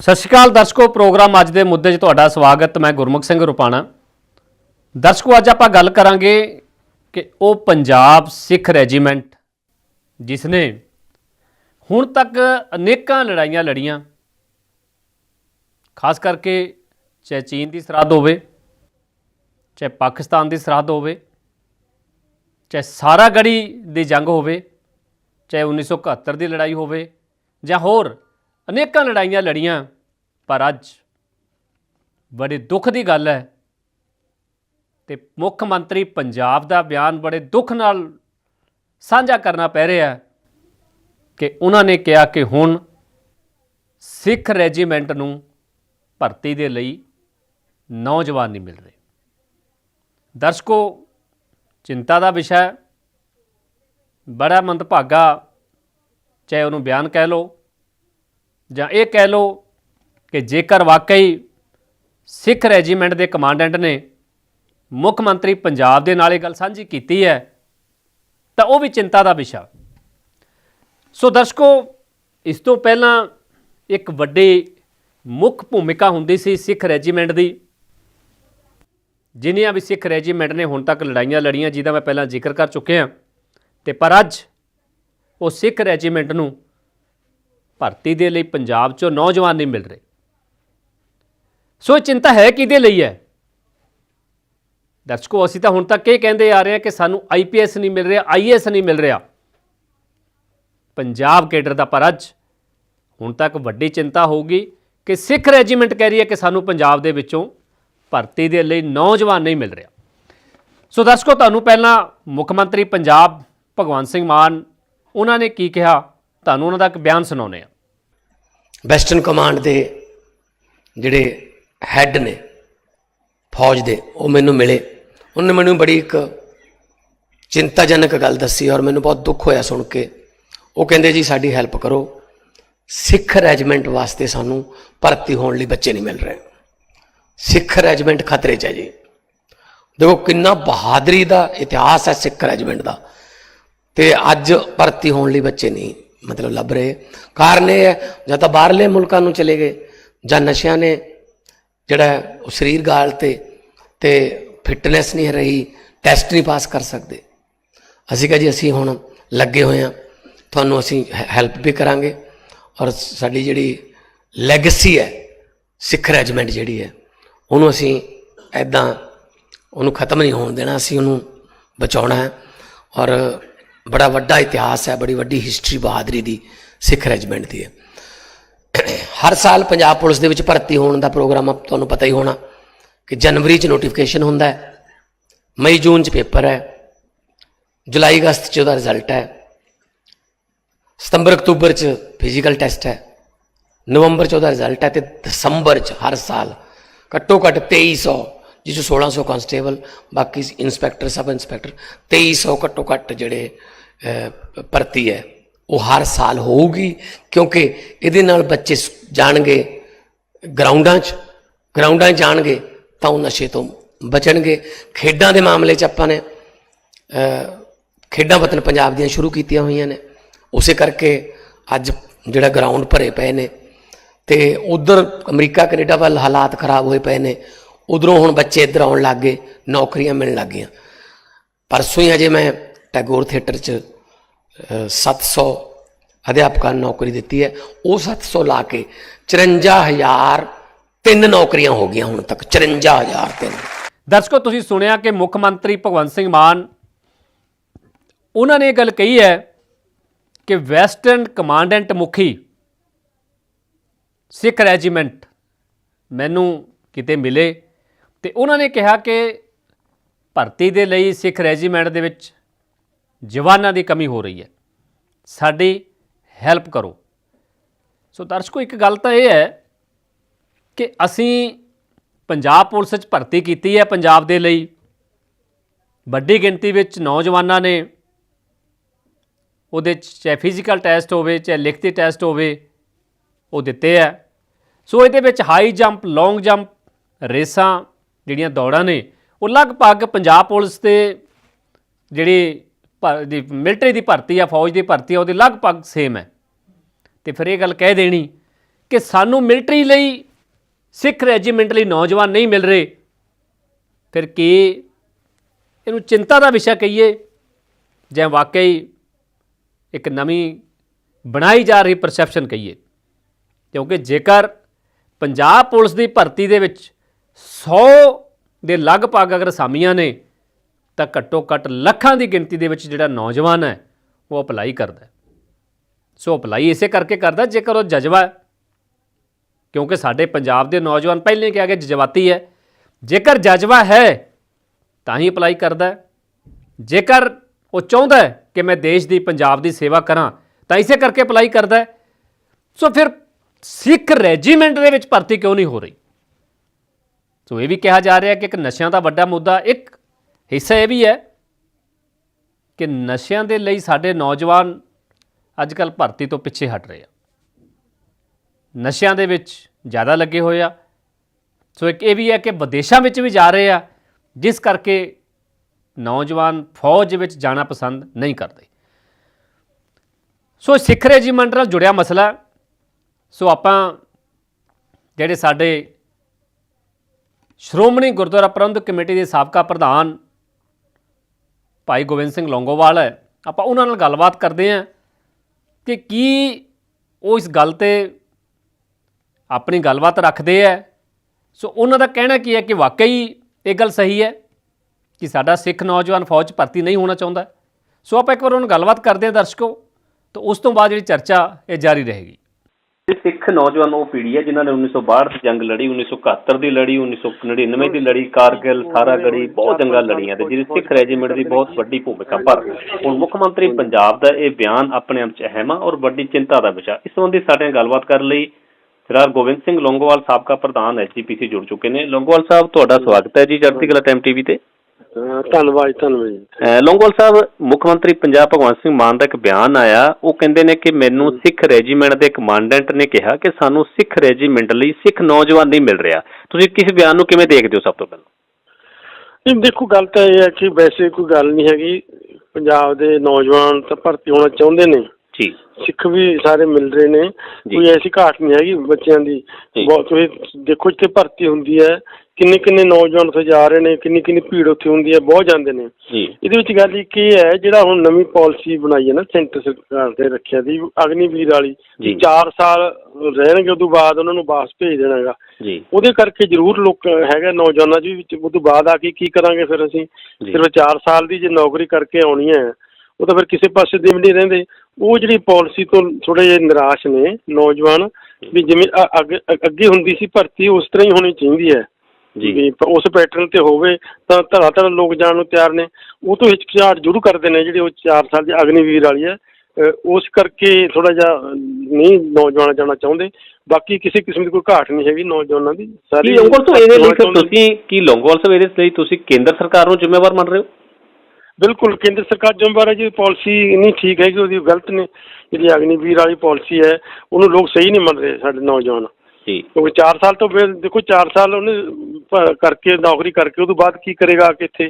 ਸਤਿ ਸ਼੍ਰੀ ਅਕਾਲ ਦਰਸ਼ਕੋ, ਪ੍ਰੋਗਰਾਮ ਅੱਜ ਦੇ ਮੁੱਦੇ 'ਚ ਤੁਹਾਡਾ ਸਵਾਗਤ, ਮੈਂ ਗੁਰਮੁਖ ਸਿੰਘ ਰੁਪਾਣਾ। ਦਰਸ਼ਕੋ, ਅੱਜ ਆਪਾਂ ਗੱਲ ਕਰਾਂਗੇ ਕਿ ਉਹ ਪੰਜਾਬ ਸਿੱਖ ਰੈਜੀਮੈਂਟ ਜਿਸ ਨੇ ਹੁਣ ਤੱਕ ਅਨੇਕਾਂ ਲੜਾਈਆਂ ਲੜੀਆਂ, ਖਾਸ ਕਰਕੇ ਚਾਹੇ ਚੀਨ ਦੀ ਸਰਹੱਦ ਹੋਵੇ, ਚਾਹੇ ਪਾਕਿਸਤਾਨ ਦੀ ਸਰਹੱਦ ਹੋਵੇ, ਚਾਹੇ ਸਾਰਾਗੜੀ ਦੀ ਜੰਗ ਹੋਵੇ, ਚਾਹੇ 1971 ਦੀ ਲੜਾਈ ਹੋਵੇ, ਜਾਂ ਹੋਰ ਅਨੇਕਾਂ ਲੜਾਈਆਂ ਲੜੀਆਂ, ਪਰ ਅੱਜ ਬੜੇ ਦੁੱਖ ਦੀ ਗੱਲ ਹੈ ਤੇ ਮੁੱਖ ਮੰਤਰੀ ਪੰਜਾਬ ਦਾ ਬਿਆਨ ਬੜੇ ਦੁੱਖ ਨਾਲ ਸਾਂਝਾ ਕਰਨਾ ਪੈ ਰਿਹਾ ਕਿ ਉਹਨਾਂ ਨੇ ਕਿਹਾ ਕਿ ਹੁਣ ਸਿੱਖ ਰੈਜੀਮੈਂਟ ਨੂੰ ਭਰਤੀ ਦੇ ਲਈ ਨੌਜਵਾਨ ਨਹੀਂ ਮਿਲ ਰਹੇ। ਦਰਸ਼ਕੋ, ਚਿੰਤਾ ਦਾ ਵਿਸ਼ਾ ਬੜਾ ਮੰਦਭਾਗਾ ਚਾਹੇ ਉਹਨੂੰ ਬਿਆਨ ਕਹਿ ਲਓ। ਜਾਂ ਇਹ ਕਹਿ ਲਓ ਕਿ ਜੇਕਰ ਵਾਕਈ ਸਿੱਖ ਰੈਜੀਮੈਂਟ ਦੇ ਕਮਾਂਡੈਂਟ ਨੇ ਮੁੱਖ ਮੰਤਰੀ ਪੰਜਾਬ ਦੇ ਨਾਲ ਇਹ ਗੱਲ ਸਾਂਝੀ ਕੀਤੀ ਹੈ, ਤਾਂ ਉਹ ਵੀ ਚਿੰਤਾ ਦਾ ਵਿਸ਼ਾ। ਸੋ ਦਰਸ਼ਕੋ, ਇਸ ਤੋਂ ਪਹਿਲਾਂ ਇੱਕ ਵੱਡੀ ਮੁੱਖ ਭੂਮਿਕਾ ਹੁੰਦੀ ਸੀ ਸਿੱਖ ਰੈਜੀਮੈਂਟ ਦੀ, ਜਿੰਨੀਆਂ ਵੀ ਸਿੱਖ ਰੈਜੀਮੈਂਟ ਨੇ ਹੁਣ ਤੱਕ ਲੜਾਈਆਂ ਲੜੀਆਂ, ਜਿਹਦਾ ਮੈਂ ਪਹਿਲਾਂ ਜ਼ਿਕਰ ਕਰ ਚੁੱਕਿਆ, ਤੇ ਪਰ ਅੱਜ ਉਹ ਸਿੱਖ ਰੈਜੀਮੈਂਟ ਨੂੰ ਭਰਤੀ ਦੇ ਲਈ ਪੰਜਾਬ 'ਚੋਂ ਨੌਜਵਾਨ ਨਹੀਂ ਮਿਲ ਰਹੇ। ਸੋ ਇਹ ਚਿੰਤਾ ਹੈ ਕਿਹਦੇ ਲਈ ਹੈ? ਦਰਸ਼ਕੋ, ਅਸੀਂ ਤਾਂ ਹੁਣ ਤੱਕ ਇਹ ਕਹਿੰਦੇ ਆ ਰਹੇ ਹਾਂ ਕਿ ਸਾਨੂੰ ਆਈਪੀਐਸ ਨਹੀਂ ਮਿਲ ਰਿਹਾ ਆਈਐਸ ਨਹੀਂ ਮਿਲ ਰਿਹਾ। ਪੰਜਾਬ ਕੇਡਰ ਦਾ ਪਰ ਅੱਜ ਹੁਣ ਤੱਕ ਵੱਡੀ ਚਿੰਤਾ ਹੋਊਗੀ ਕਿ ਸਿੱਖ ਰੈਜੀਮੈਂਟ ਕਹਿ ਰਹੀ ਹੈ ਕਿ ਸਾਨੂੰ ਪੰਜਾਬ ਦੇ ਵਿੱਚੋਂ ਭਰਤੀ ਦੇ ਲਈ ਨੌਜਵਾਨ ਨਹੀਂ ਮਿਲ ਰਿਹਾ। ਸੋ ਦਰਸ਼ਕੋ, ਤੁਹਾਨੂੰ ਪਹਿਲਾਂ ਮੁੱਖ ਮੰਤਰੀ ਪੰਜਾਬ ਭਗਵੰਤ ਸਿੰਘ ਮਾਨ, ਉਹਨਾਂ ਨੇ ਕੀ ਕਿਹਾ? ਤੁਹਾਨੂੰ ਉਹਨਾਂ ਦਾ ਇੱਕ ਬਿਆਨ ਸੁਣਾਉਂਦੇ ਆ ਵੈਸਟਰਨ ਕਮਾਂਡ ਦੇ ਜਿਹੜੇ ਹੈੱਡ ਨੇ ਫੌਜ ਦੇ, ਉਹ ਮੈਨੂੰ ਮਿਲੇ। ਉਹਨੇ ਮੈਨੂੰ ਬੜੀ ਇੱਕ ਚਿੰਤਾਜਨਕ ਗੱਲ ਦੱਸੀ ਔਰ ਮੈਨੂੰ ਬਹੁਤ ਦੁੱਖ ਹੋਇਆ ਸੁਣ ਕੇ। ਉਹ ਕਹਿੰਦੇ, ਜੀ, ਸਾਡੀ ਹੈਲਪ ਕਰੋ। ਸਿੱਖ ਰੈਜੀਮੈਂਟ ਵਾਸਤੇ ਸਾਨੂੰ ਭਰਤੀ ਹੋਣ ਲਈ ਬੱਚੇ ਨਹੀਂ ਮਿਲ ਰਹੇ। ਸਿੱਖ ਰੈਜੀਮੈਂਟ ਖਤਰੇ 'ਚ ਹੈ ਜੀ। ਦੇਖੋ, ਕਿੰਨਾ ਬਹਾਦਰੀ ਦਾ ਇਤਿਹਾਸ ਹੈ ਸਿੱਖ ਰੈਜੀਮੈਂਟ ਦਾ। ਤੇ ਅੱਜ ਭਰਤੀ ਹੋਣ ਲਈ ਬੱਚੇ ਨਹੀਂ। ਮਤਲਬ ਲੱਭ ਰਹੇ। ਕਾਰਨ ਇਹ ਹੈ, ਜਾਂ ਤਾਂ ਬਾਹਰਲੇ ਮੁਲਕਾਂ ਨੂੰ ਚਲੇ ਗਏ, ਜਾਂ ਨਸ਼ਿਆਂ ਨੇ ਜਿਹੜਾ ਉਹ ਸਰੀਰ ਗਾਲ ਤੇ ਤੇ ਫਿਟਨੈਸ ਨਹੀਂ ਰਹੀ, ਟੈਸਟ ਨਹੀਂ ਪਾਸ ਕਰ ਸਕਦੇ। ਅਸੀਂ ਕਹਾਂ ਜੀ, ਅਸੀਂ ਹੁਣ ਲੱਗੇ ਹੋਏ ਹਾਂ, ਤੁਹਾਨੂੰ ਅਸੀਂ ਹੈਲਪ ਵੀ ਕਰਾਂਗੇ। ਔਰ ਸਾਡੀ ਜਿਹੜੀ ਲੈਗੇਸੀ ਹੈ, ਸਿੱਖ ਰੈਜੀਮੈਂਟ ਜਿਹੜੀ ਹੈ, ਉਹਨੂੰ ਅਸੀਂ ਐਦਾਂ ਉਹਨੂੰ ਖਤਮ ਨਹੀਂ ਹੋਣ ਦੇਣਾ, ਅਸੀਂ ਉਹਨੂੰ ਬਚਾਉਣਾ ਹੈ। ਔਰ ਬੜਾ ਵੱਡਾ ਇਤਿਹਾਸ ਹੈ ਬੜੀ ਵੱਡੀ ਹਿਸਟਰੀ ਬਹਾਦਰੀ ਦੀ ਸਿੱਖ ਰੈਜੀਮੈਂਟ ਦੀ ਹੈ। ਹਰ ਸਾਲ ਪੰਜਾਬ ਪੁਲਿਸ ਦੇ ਵਿੱਚ ਭਰਤੀ ਹੋਣ ਦਾ ਪ੍ਰੋਗਰਾਮ ਆ, ਤੁਹਾਨੂੰ ਪਤਾ ਹੀ ਹੋਣਾ ਕਿ ਜਨਵਰੀ 'ਚ ਨੋਟੀਫਿਕੇਸ਼ਨ ਹੁੰਦਾ ਹੈ ਮਈ ਜੂਨ 'ਚ ਪੇਪਰ ਹੈ ਜੁਲਾਈ ਅਗਸਤ 'ਚ ਉਹਦਾ ਰਿਜ਼ਲਟ ਹੈ ਸਤੰਬਰ ਅਕਤੂਬਰ 'ਚ ਫਿਜ਼ੀਕਲ ਟੈਸਟ ਹੈ ਨਵੰਬਰ 'ਚ ਉਹਦਾ ਰਿਜ਼ਲਟ ਹੈ ਤੇ ਦਸੰਬਰ 'ਚ ਹਰ ਸਾਲ ਘੱਟੋ ਘੱਟ 2300 ਜਿਸ 'ਚ 1600 ਕਾਂਸਟੇਬਲ, ਬਾਕੀ ਇੰਸਪੈਕਟਰ, ਸਬ ਇਨਸਪੈਕਟਰ 2300 ਘੱਟੋ ਘੱਟ ਜਿਹੜੇ ਭਰਤੀ ਹੈ, ਉਹ ਹਰ ਸਾਲ ਹੋਊਗੀ, ਕਿਉਂਕਿ ਇਹਦੇ ਨਾਲ ਬੱਚੇ ਜਾਣਗੇ ਗਰਾਊਂਡਾਂ 'ਚ ਗਰਾਊਂਡਾਂ 'ਚ ਜਾਣਗੇ ਤਾਂ ਉਹ ਨਸ਼ੇ ਤੋਂ ਬਚਣਗੇ। ਖੇਡਾਂ ਦੇ ਮਾਮਲੇ 'ਚ ਆਪਾਂ ਨੇ ਖੇਡਾਂ ਵਤਨ ਪੰਜਾਬ ਦੀਆਂ ਸ਼ੁਰੂ ਕੀਤੀਆਂ ਹੋਈਆਂ ਨੇ। ਉਸੇ ਕਰਕੇ ਅੱਜ ਜਿਹੜਾ ਗਰਾਊਂਡ ਭਰੇ ਪਏ ਨੇ, ਤੇ ਉਧਰ ਅਮਰੀਕਾ, ਕੈਨੇਡਾ ਵੱਲ ਹਾਲਾਤ ਖਰਾਬ ਹੋਏ ਪਏ ਨੇ। ਉਧਰੋਂ ਹੁਣ ਬੱਚੇ ਇੱਧਰ ਆਉਣ ਲੱਗ ਗਏ ਨੌਕਰੀਆਂ ਮਿਲਣ ਲੱਗ ਗਈਆਂ। ਪਰਸੋਂ ਹੀ ਅਜੇ ਮੈਂ ਟੈਗੋਰ ਥੀਏਟਰ 'ਚ ਅਹ, 700 ਅਧਿਆਪਕਾਂ ਨੂੰ ਨੌਕਰੀ ਦਿੱਤੀ ਹੈ। ਉਹ 700 ਲਾ ਕੇ 54000 ਤਿੰਨ ਨੌਕਰੀਆਂ ਹੋ ਗਈਆਂ ਹੁਣ ਤੱਕ 54000 ਤਿੰਨ। ਦਰਸ਼ਕੋ ਤੁਸੀਂ ਸੁਣਿਆ ਕਿ ਮੁੱਖ ਮੰਤਰੀ ਭਗਵੰਤ ਸਿੰਘ ਮਾਨ ਉਹਨਾਂ ਨੇ ਇਹ ਗੱਲ ਕਹੀ ਹੈ ਕਿ ਵੈਸਟਰਨ ਕਮਾਂਡੈਂਟ ਮੁਖੀ ਸਿੱਖ ਰੈਜੀਮੈਂਟ ਮੈਨੂੰ ਕਿਤੇ ਮਿਲੇ ਤੇ ਉਹਨਾਂ ਨੇ ਕਿਹਾ ਕਿ ਭਰਤੀ ਦੇ ਲਈ ਸਿੱਖ ਰੈਜੀਮੈਂਟ ਦੇ ਵਿੱਚ ਜਵਾਨਾਂ ਦੀ ਕਮੀ ਹੋ ਰਹੀ ਹੈ। ਸਾਡੀ ਹੈਲਪ ਕਰੋ। ਸੋ ਦਰਸ਼ਕੋ, ਇੱਕ ਗੱਲ ਤਾਂ ਇਹ ਹੈ ਕਿ ਅਸੀਂ ਪੰਜਾਬ ਪੁਲਿਸ 'ਚ ਭਰਤੀ ਕੀਤੀ ਹੈ ਪੰਜਾਬ ਦੇ ਲਈ। ਵੱਡੀ ਗਿਣਤੀ ਵਿੱਚ ਨੌਜਵਾਨਾਂ ਨੇ ਉਹਦੇ 'ਚ ਚਾਹੇ ਫਿਜ਼ੀਕਲ ਟੈਸਟ ਹੋਵੇ, ਚਾਹੇ ਲਿਖਤੀ ਟੈਸਟ ਹੋਵੇ, ਉਹ ਦਿੱਤੇ ਹੈ। ਸੋ ਇਹਦੇ ਵਿੱਚ ਹਾਈ ਜੰਪ ਲੌਂਗ ਜੰਪ ਰੇਸਾਂ ਜਿਹੜੀਆਂ ਦੌੜਾਂ ਨੇ, ਉਹ ਲਗਭਗ ਪੰਜਾਬ ਪੁਲਿਸ ਤੇ ਜਿਹੜੀ ਭਰ- ਦੀ ਮਿਲਟਰੀ ਦੀ ਭਰਤੀ ਆ, ਫੌਜ ਦੀ ਭਰਤੀ ਆ, ਉਹਦੇ ਲਗਭਗ ਸੇਮ ਹੈ। ਤੇ ਫਿਰ ਇਹ ਗੱਲ ਕਹਿ ਦੇਣੀ ਕਿ ਸਾਨੂੰ ਮਿਲਟਰੀ ਲਈ, ਸਿੱਖ ਰੈਜੀਮੈਂਟ ਲਈ ਨੌਜਵਾਨ ਨਹੀਂ ਮਿਲ ਰਹੇ। ਫਿਰ ਕੀ ਇਹਨੂੰ ਚਿੰਤਾ ਦਾ ਵਿਸ਼ਾ ਕਹੀਏ? ਜਾਂ ਵਾਕਈ ਇੱਕ ਨਵੀਂ ਬਣਾਈ ਜਾ ਰਹੀ ਪਰਸੈਪਸ਼ਨ ਕਹੀਏ? ਕਿਉਂਕਿ ਜੇਕਰ ਪੰਜਾਬ ਪੁਲਿਸ ਦੀ ਭਰਤੀ ਦੇ ਵਿੱਚ 100 ਦੇ ਲਗਭਗ ਅਗਰ ਅਸਾਮੀਆਂ ਨੇ, ਤਾਂ ਘੱਟੋ ਘੱਟ ਲੱਖਾਂ ਦੀ ਗਿਣਤੀ ਦੇ ਵਿੱਚ ਜਿਹੜਾ ਨੌਜਵਾਨ ਹੈ, ਉਹ ਅਪਲਾਈ ਕਰਦਾ ਸੋ ਅਪਲਾਈ ਇਸੇ ਕਰਕੇ ਕਰਦਾ, ਜੇਕਰ ਉਹ ਜਜ਼ਬਾ ਕਿਉਂਕਿ ਸਾਡੇ ਪੰਜਾਬ ਦੇ ਨੌਜਵਾਨ ਪਹਿਲੇ ਹੀ ਕਿਹਾ ਕਿ ਜਜ਼ਬਾਤੀ ਹੈ। ਜੇਕਰ ਜਜ਼ਬਾ ਹੈ, ਤਾਂ ਹੀ ਅਪਲਾਈ ਕਰਦਾ ਜੇਕਰ ਉਹ ਚਾਹੁੰਦਾ ਕਿ ਮੈਂ ਦੇਸ਼ ਦੀ, ਪੰਜਾਬ ਦੀ ਸੇਵਾ ਕਰਾਂ, ਤਾਂ ਇਸੇ ਕਰਕੇ ਅਪਲਾਈ ਕਰਦਾ ਸੋ ਫਿਰ ਸਿੱਖ ਰੈਜੀਮੈਂਟ ਦੇ ਵਿੱਚ ਭਰਤੀ ਕਿਉਂ ਨਹੀਂ ਹੋ ਰਹੀ? ਸੋ ਇਹ ਵੀ ਕਿਹਾ ਜਾ ਰਿਹਾ ਕਿ ਇੱਕ ਨਸ਼ਿਆਂ ਦਾ ਵੱਡਾ ਮੁੱਦਾ, ਇੱਕ ਹਿੱਸਾ ਇਹ ਵੀ ਹੈ ਕਿ ਨਸ਼ਿਆਂ ਦੇ ਲਈ ਸਾਡੇ ਨੌਜਵਾਨ ਅੱਜ ਕੱਲ ਭਰਤੀ ਤੋਂ ਪਿੱਛੇ ਹਟ ਰਹੇ ਆ। ਨਸ਼ਿਆਂ ਦੇ ਵਿੱਚ ਜ਼ਿਆਦਾ ਲੱਗੇ ਹੋਏ ਆ। ਸੋ ਇੱਕ ਇਹ ਵੀ ਹੈ ਕਿ ਵਿਦੇਸ਼ਾਂ ਵਿੱਚ ਵੀ ਜਾ ਰਹੇ ਆ, ਜਿਸ ਕਰਕੇ ਨੌਜਵਾਨ ਫੌਜ ਵਿੱਚ ਜਾਣਾ ਪਸੰਦ ਨਹੀਂ ਕਰਦੇ। ਸੋ ਸਿੱਖ ਰੈਜੀਮੈਂਟ ਨਾਲ ਜੁੜਿਆ ਮਸਲਾ। ਸੋ ਆਪਾਂ ਜਿਹੜੇ ਸਾਡੇ ਸ਼੍ਰੋਮਣੀ ਗੁਰਦੁਆਰਾ ਪ੍ਰਬੰਧਕ ਕਮੇਟੀ ਦੇ ਸਾਬਕਾ ਪ੍ਰਧਾਨ ਭਾਈ ਗੋਬਿੰਦ ਸਿੰਘ ਲੌਂਗੋਵਾਲ ਹੈ। ਆਪਾਂ ਉਹਨਾਂ ਨਾਲ ਗੱਲਬਾਤ ਕਰਦੇ ਹਾਂ ਕਿ ਕੀ ਉਹ ਇਸ ਗੱਲ ਤੇ ਆਪਣੀ ਗੱਲਬਾਤ ਰੱਖਦੇ ਹੈ। ਸੋ ਉਹਨਾਂ ਦਾ ਕਹਿਣਾ ਕੀ ਹੈ ਕਿ ਵਾਕਈ ਇਹ ਗੱਲ ਸਹੀ ਹੈ ਕਿ ਸਾਡਾ ਸਿੱਖ ਨੌਜਵਾਨ ਫੌਜ ਭਰਤੀ ਨਹੀਂ ਹੋਣਾ ਚਾਹੁੰਦਾ। ਸੋ ਆਪਾਂ ਇੱਕ ਵਾਰ ਉਹਨਾਂ ਨਾਲ ਗੱਲਬਾਤ ਕਰਦੇ ਹਾਂ ਦਰਸ਼ਕੋ, ਤਾਂ ਉਸ ਤੋਂ ਬਾਅਦ ਜਿਹੜੀ ਚਰਚਾ ਇਹ ਜਾਰੀ ਰਹੇਗੀ। ਇਹ ਸਿੱਖ ਨੌਜਵਾਨ ਉਹ ਪੀੜ੍ਹੀ ਹੈ ਜਿਨ੍ਹਾਂ ਨੇ 1962 ਦੀ ਜੰਗ ਲੜੀ 1971 ਦੀ ਲੜੀ 1999 ਦੀ ਲੜੀ, ਕਾਰਗਿਲ ਸਾਰਾਗੜੀ ਬਹੁਤ ਜੰਗਾਂ ਲੜੀਆਂ ਤੇ ਜਿਹਦੀ ਸਿੱਖ ਰੈਜੀਮੈਂਟ ਦੀ ਬਹੁਤ ਵੱਡੀ ਭੂਮਿਕਾ। ਪਰ ਹੁਣ ਮੁੱਖ ਮੰਤਰੀ ਪੰਜਾਬ ਦਾ ਇਹ ਬਿਆਨ ਆਪਣੇ ਆਪ 'ਚ ਅਹਿਮ ਆ ਔਰ ਵੱਡੀ ਚਿੰਤਾ ਦਾ ਵਿਸ਼ਾ। ਇਸ ਸੰਬੰਧੀ ਸਾਡੇ ਨਾਲ ਗੱਲਬਾਤ ਕਰਨ ਲਈ ਸਰਦਾਰ ਗੋਬਿੰਦ ਸਿੰਘ ਲੌਂਗੋਵਾਲ, ਸਾਬਕਾ ਪ੍ਰਧਾਨ ਐਸਜੀਪੀਸੀ ਜੁੜ ਚੁੱਕੇ ਨੇ। ਲੌਂਗੋਵਾਲ ਸਾਹਿਬ, ਤੁਹਾਡਾ ਸਵਾਗਤ ਹੈ ਜੀ ਚੜ੍ਹਦੀ ਕਲਾ ਟਾਈਮ ਟੀਵੀ ਤੇ। ਧੰਨਵਾਦ ਧੰਨਵਾਦ ਜੀ। ਲੌਂਗੋਵਾਲ ਸਾਹਿਬ ਮੁੱਖ ਮੰਤਰੀ ਪੰਜਾਬ ਭਗਵੰਤ ਸਿੰਘ ਮਾਨ ਦਾ ਇੱਕ ਬਿਆਨ ਆਇਆ। ਉਹ ਕਹਿੰਦੇ ਨੇ ਕਿ ਮੈਨੂੰ ਸਿੱਖ ਰੈਜੀਮੈਂਟ ਦੇ ਕਮਾਂਡੈਂਟ ਨੇ ਕਿਹਾ ਕਿ ਸਾਨੂੰ ਸਿੱਖ ਰੈਜੀਮੈਂਟ ਲਈ ਸਿੱਖ ਨੌਜਵਾਨ ਨਹੀਂ ਮਿਲ ਰਿਹਾ। ਤੁਸੀਂ ਕਿਸ ਬਿਆਨ ਨੂੰ ਕਿਵੇਂ ਦੇਖਦੇ ਹੋ ਸਭ ਤੋਂ ਪਹਿਲਾਂ? ਇਹ ਦੇਖੋ ਗੱਲ ਤਾਂ ਇਹ ਹੈ ਕਿ ਵੈਸੇ ਕੋਈ ਗੱਲ ਨਹੀਂ ਹੈਗੀ। ਪੰਜਾਬ ਦੇ ਨੌਜਵਾਨ ਤਾਂ ਭਰਤੀ ਹੋਣਾ ਚਾਹੁੰਦੇ ਨੇ। ਜੀ। ਸਿੱਖ ਵੀ ਸਾਰੇ ਮਿਲ ਰਹੇ ਨੇ। ਕੋਈ ਐਸੀ ਘਾਟ ਨਹੀਂ ਹੈਗੀ ਬੱਚਿਆਂ ਦੀ। ਬਹੁਤ ਤੁਸੀਂ ਦੇਖੋ ਜਿੱਥੇ ਭਰਤੀ ਹੁੰਦੀ ਹੈ। ਕਿੰਨੇ ਕਿੰਨੇ ਨੌਜਵਾਨ ਉੱਥੇ ਜਾ ਰਹੇ ਨੇ ਕਿੰਨੀ ਕਿੰਨੀ ਭੀੜ ਉੱਥੇ ਹੁੰਦੀ ਹੈ ਬਹੁਤ ਜਾਂਦੇ ਨੇ। ਜੀ। ਇਹਦੇ ਵਿੱਚ ਗੱਲ ਇੱਕ ਇਹ ਹੈ ਜਿਹੜਾ ਹੁਣ ਨਵੀਂ ਪਾਲਿਸੀ ਬਣਾਈ ਹੈ ਨਾ ਸੈਂਟਰ ਸਰਕਾਰ ਦੇ ਰੱਖਿਆ ਦੀ ਅਗਨੀਵੀਰ ਵਾਲੀ ਜੀ। 4 ਸਾਲ ਰਹਿਣਗੇ ਉਦੋਂ ਬਾਅਦ ਉਹਨਾਂ ਨੂੰ ਵਾਪਸ ਭੇਜ ਦੇਣਾਗਾ ਜੀ। ਉਹਦੇ ਕਰਕੇ ਜ਼ਰੂਰ ਲੋਕ ਹੈਗਾ ਨੌਜਵਾਨਾਂ ਜੀ ਵਿੱਚ ਤੋਂ ਬਾਅਦ ਆ ਕੇ ਕੀ ਕਰਾਂਗੇ ਫਿਰ ਅਸੀਂ। ਸਿਰਫ 4 ਸਾਲ ਦੀ ਜੇ ਨੌਕਰੀ ਕਰਕੇ ਆਉਣੀ ਹੈ ਉਹ ਤਾਂ ਫਿਰ ਕਿਸੇ ਪਾਸੇ ਦੇ ਵੀ ਨਹੀਂ ਰਹਿੰਦੇ। ਉਹ ਜਿਹੜੀ ਪਾਲਿਸੀ ਤੋਂ ਥੋੜੇ ਜਿਹੇ ਨਿਰਾਸ਼ ਨੇ ਨੌਜਵਾਨ ਵੀ ਜਿਵੇਂ ਅੱਗੇ ਹੁੰਦੀ ਸੀ ਭਰਤੀ ਉਸ ਤਰ੍ਹਾਂ ਹੀ ਹੋਣੀ ਚਾਹੀਦੀ ਹੈ। ਵੀ ਪ- ਉਸ ਪੈਟਰਨ ਤੇ ਹੋਵੇ ਤਾਂ ਧੜਾ ਧੜਾ ਲੋਕ ਜਾਣ ਨੂੰ ਤਿਆਰ ਨੇ। ਉਹ ਤੋਂ ਹਿਚਕਿਚਾਹਟ ਜ਼ਰੂਰ ਕਰਦੇ ਨੇ ਜਿਹੜੀ ਉਹ 4 ਸਾਲ ਦੀ ਅਗਨੀਵੀਰ ਵਾਲੀ ਹੈ। ਉਸ ਕਰਕੇ ਥੋੜਾ ਜਿਹਾ ਨਹੀਂ ਨੌਜਵਾਨ ਜਾਣਾ ਚਾਹੁੰਦੇ। ਬਾਕੀ ਕਿਸੇ ਕਿਸਮ ਦੀ ਕੋਈ ਘਾਟ ਨਹੀਂ ਹੈਗੀ ਨੌਜਵਾਨਾਂ ਦੀ। ਕੀ ਲੌਂਗੋਵਾਲ ਸਾਹਿਬ ਇਹਦੇ ਲਈ ਤੁਸੀਂ ਕੀ ਲੌਂਗੋਵਾਲ ਸਾਹਿਬ ਇਹਦੇ ਲਈ ਤੁਸੀਂ ਕੇਂਦਰ ਸਰਕਾਰ ਨੂੰ ਜ਼ਿੰਮੇਵਾਰ ਮੰਨ ਰਹੇ ਹੋ? ਬਿਲਕੁਲ ਕੇਂਦਰ ਸਰਕਾਰ ਜ਼ਿੰਮੇਵਾਰ ਹੈ ਜੀ। ਪਾਲਿਸੀ ਨਹੀਂ ਠੀਕ ਹੈਗੀ ਉਹਦੀ ਗਲਤ ਨੇ। ਜਿਹੜੀ ਅਗਨੀਵੀਰ ਵਾਲੀ ਪਾਲਿਸੀ ਹੈ ਉਹਨੂੰ ਲੋਕ ਸਹੀ ਨਹੀਂ ਮੰਨ ਰਹੇ ਸਾਡੇ ਨੌਜਵਾਨ। ਜੀ। ਕਿਉਂਕਿ 4 ਸਾਲ ਤੋਂ ਫਿਰ ਦੇਖੋ 4 ਸਾਲ ਉਹਨੇ ਪ- ਕਰਕੇ ਨੌਕਰੀ ਕਰਕੇ ਉਹ ਤੋਂ ਬਾਅਦ ਕੀ ਕਰੇਗਾ ਆ ਕੇ ਇੱਥੇ?